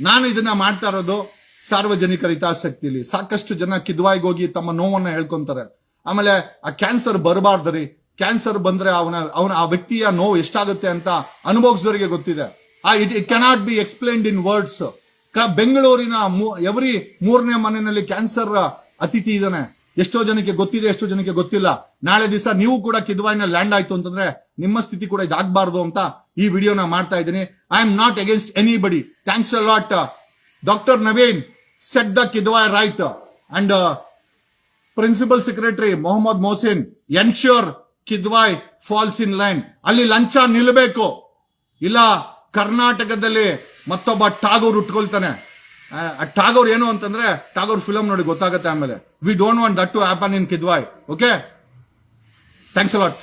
ನಾನು ಇದನ್ನ ಮಾಡ್ತಾ ಇರೋದು ಸಾರ್ವಜನಿಕರ ಹಿತಾಸಕ್ತಿಲಿ. ಸಾಕಷ್ಟು ಜನ ಕಿದ್ವಾಯಿಗೆ ಹೋಗಿ ತಮ್ಮ ನೋವನ್ನ ಹೇಳ್ಕೊಂತಾರೆ. ಆಮೇಲೆ ಆ ಕ್ಯಾನ್ಸರ್ ಬರಬಾರ್ದ್ರಿ. ಕ್ಯಾನ್ಸರ್ ಬಂದ್ರೆ ಅವನ ಅವನ, ಆ ವ್ಯಕ್ತಿಯ ನೋವು ಎಷ್ಟಾಗುತ್ತೆ ಅಂತ ಅನುಭವಿಸಿದವರಿಗೆ ಗೊತ್ತಿದೆ. ಆ it it cannot be explained in words ಬೆಂಗಳೂರಿನ ಎವ್ರಿ ಮೂರನೇ ಮನೆಯಲ್ಲಿ ಕ್ಯಾನ್ಸರ್ ಅತಿಥಿ ಇದ್ದಾನೆ. ಎಷ್ಟೋ ಜನಕ್ಕೆ ಗೊತ್ತಿದೆ, ಎಷ್ಟೋ ಜನಕ್ಕೆ ಗೊತ್ತಿಲ್ಲ. ನಾಳೆ ದಿವಸ ನೀವು ಕೂಡ ಕಿದ್ವಾಯಿನ ಲ್ಯಾಂಡ್ ಆಯ್ತು ಅಂತಂದ್ರೆ ನಿಮ್ಮ ಸ್ಥಿತಿ ಕೂಡ ಇದಾಗಬಾರ್ದು ಅಂತ ಈ ವಿಡಿಯೋನ ಮಾಡ್ತಾ ಇದ್ದೀನಿ. I am not against anybody thanks a lot doctor Naveen set the Kidwai right and principal secretary Mohammed Mohsin ensure Kidwai falls in line ಅಲ್ಲಿ ಲಂಚ ನಿಲ್ಲಬೇಕು ಇಲ್ಲ, ಕರ್ನಾಟಕದಲ್ಲಿ ಮತ್ತೊಬ್ಬ ಟಾಗೂರ್ ಉಟ್ಕೊಳ್ತಾನೆ. ಟಾಗೋರ್ ಏನು ಅಂತಂದ್ರೆ ಟಾಗೋರ್ ಫಿಲಂ ನೋಡಿ ಗೊತ್ತಾಗುತ್ತೆ ಆಮೇಲೆ. We don't want that to happen in Kidwai okay thanks a lot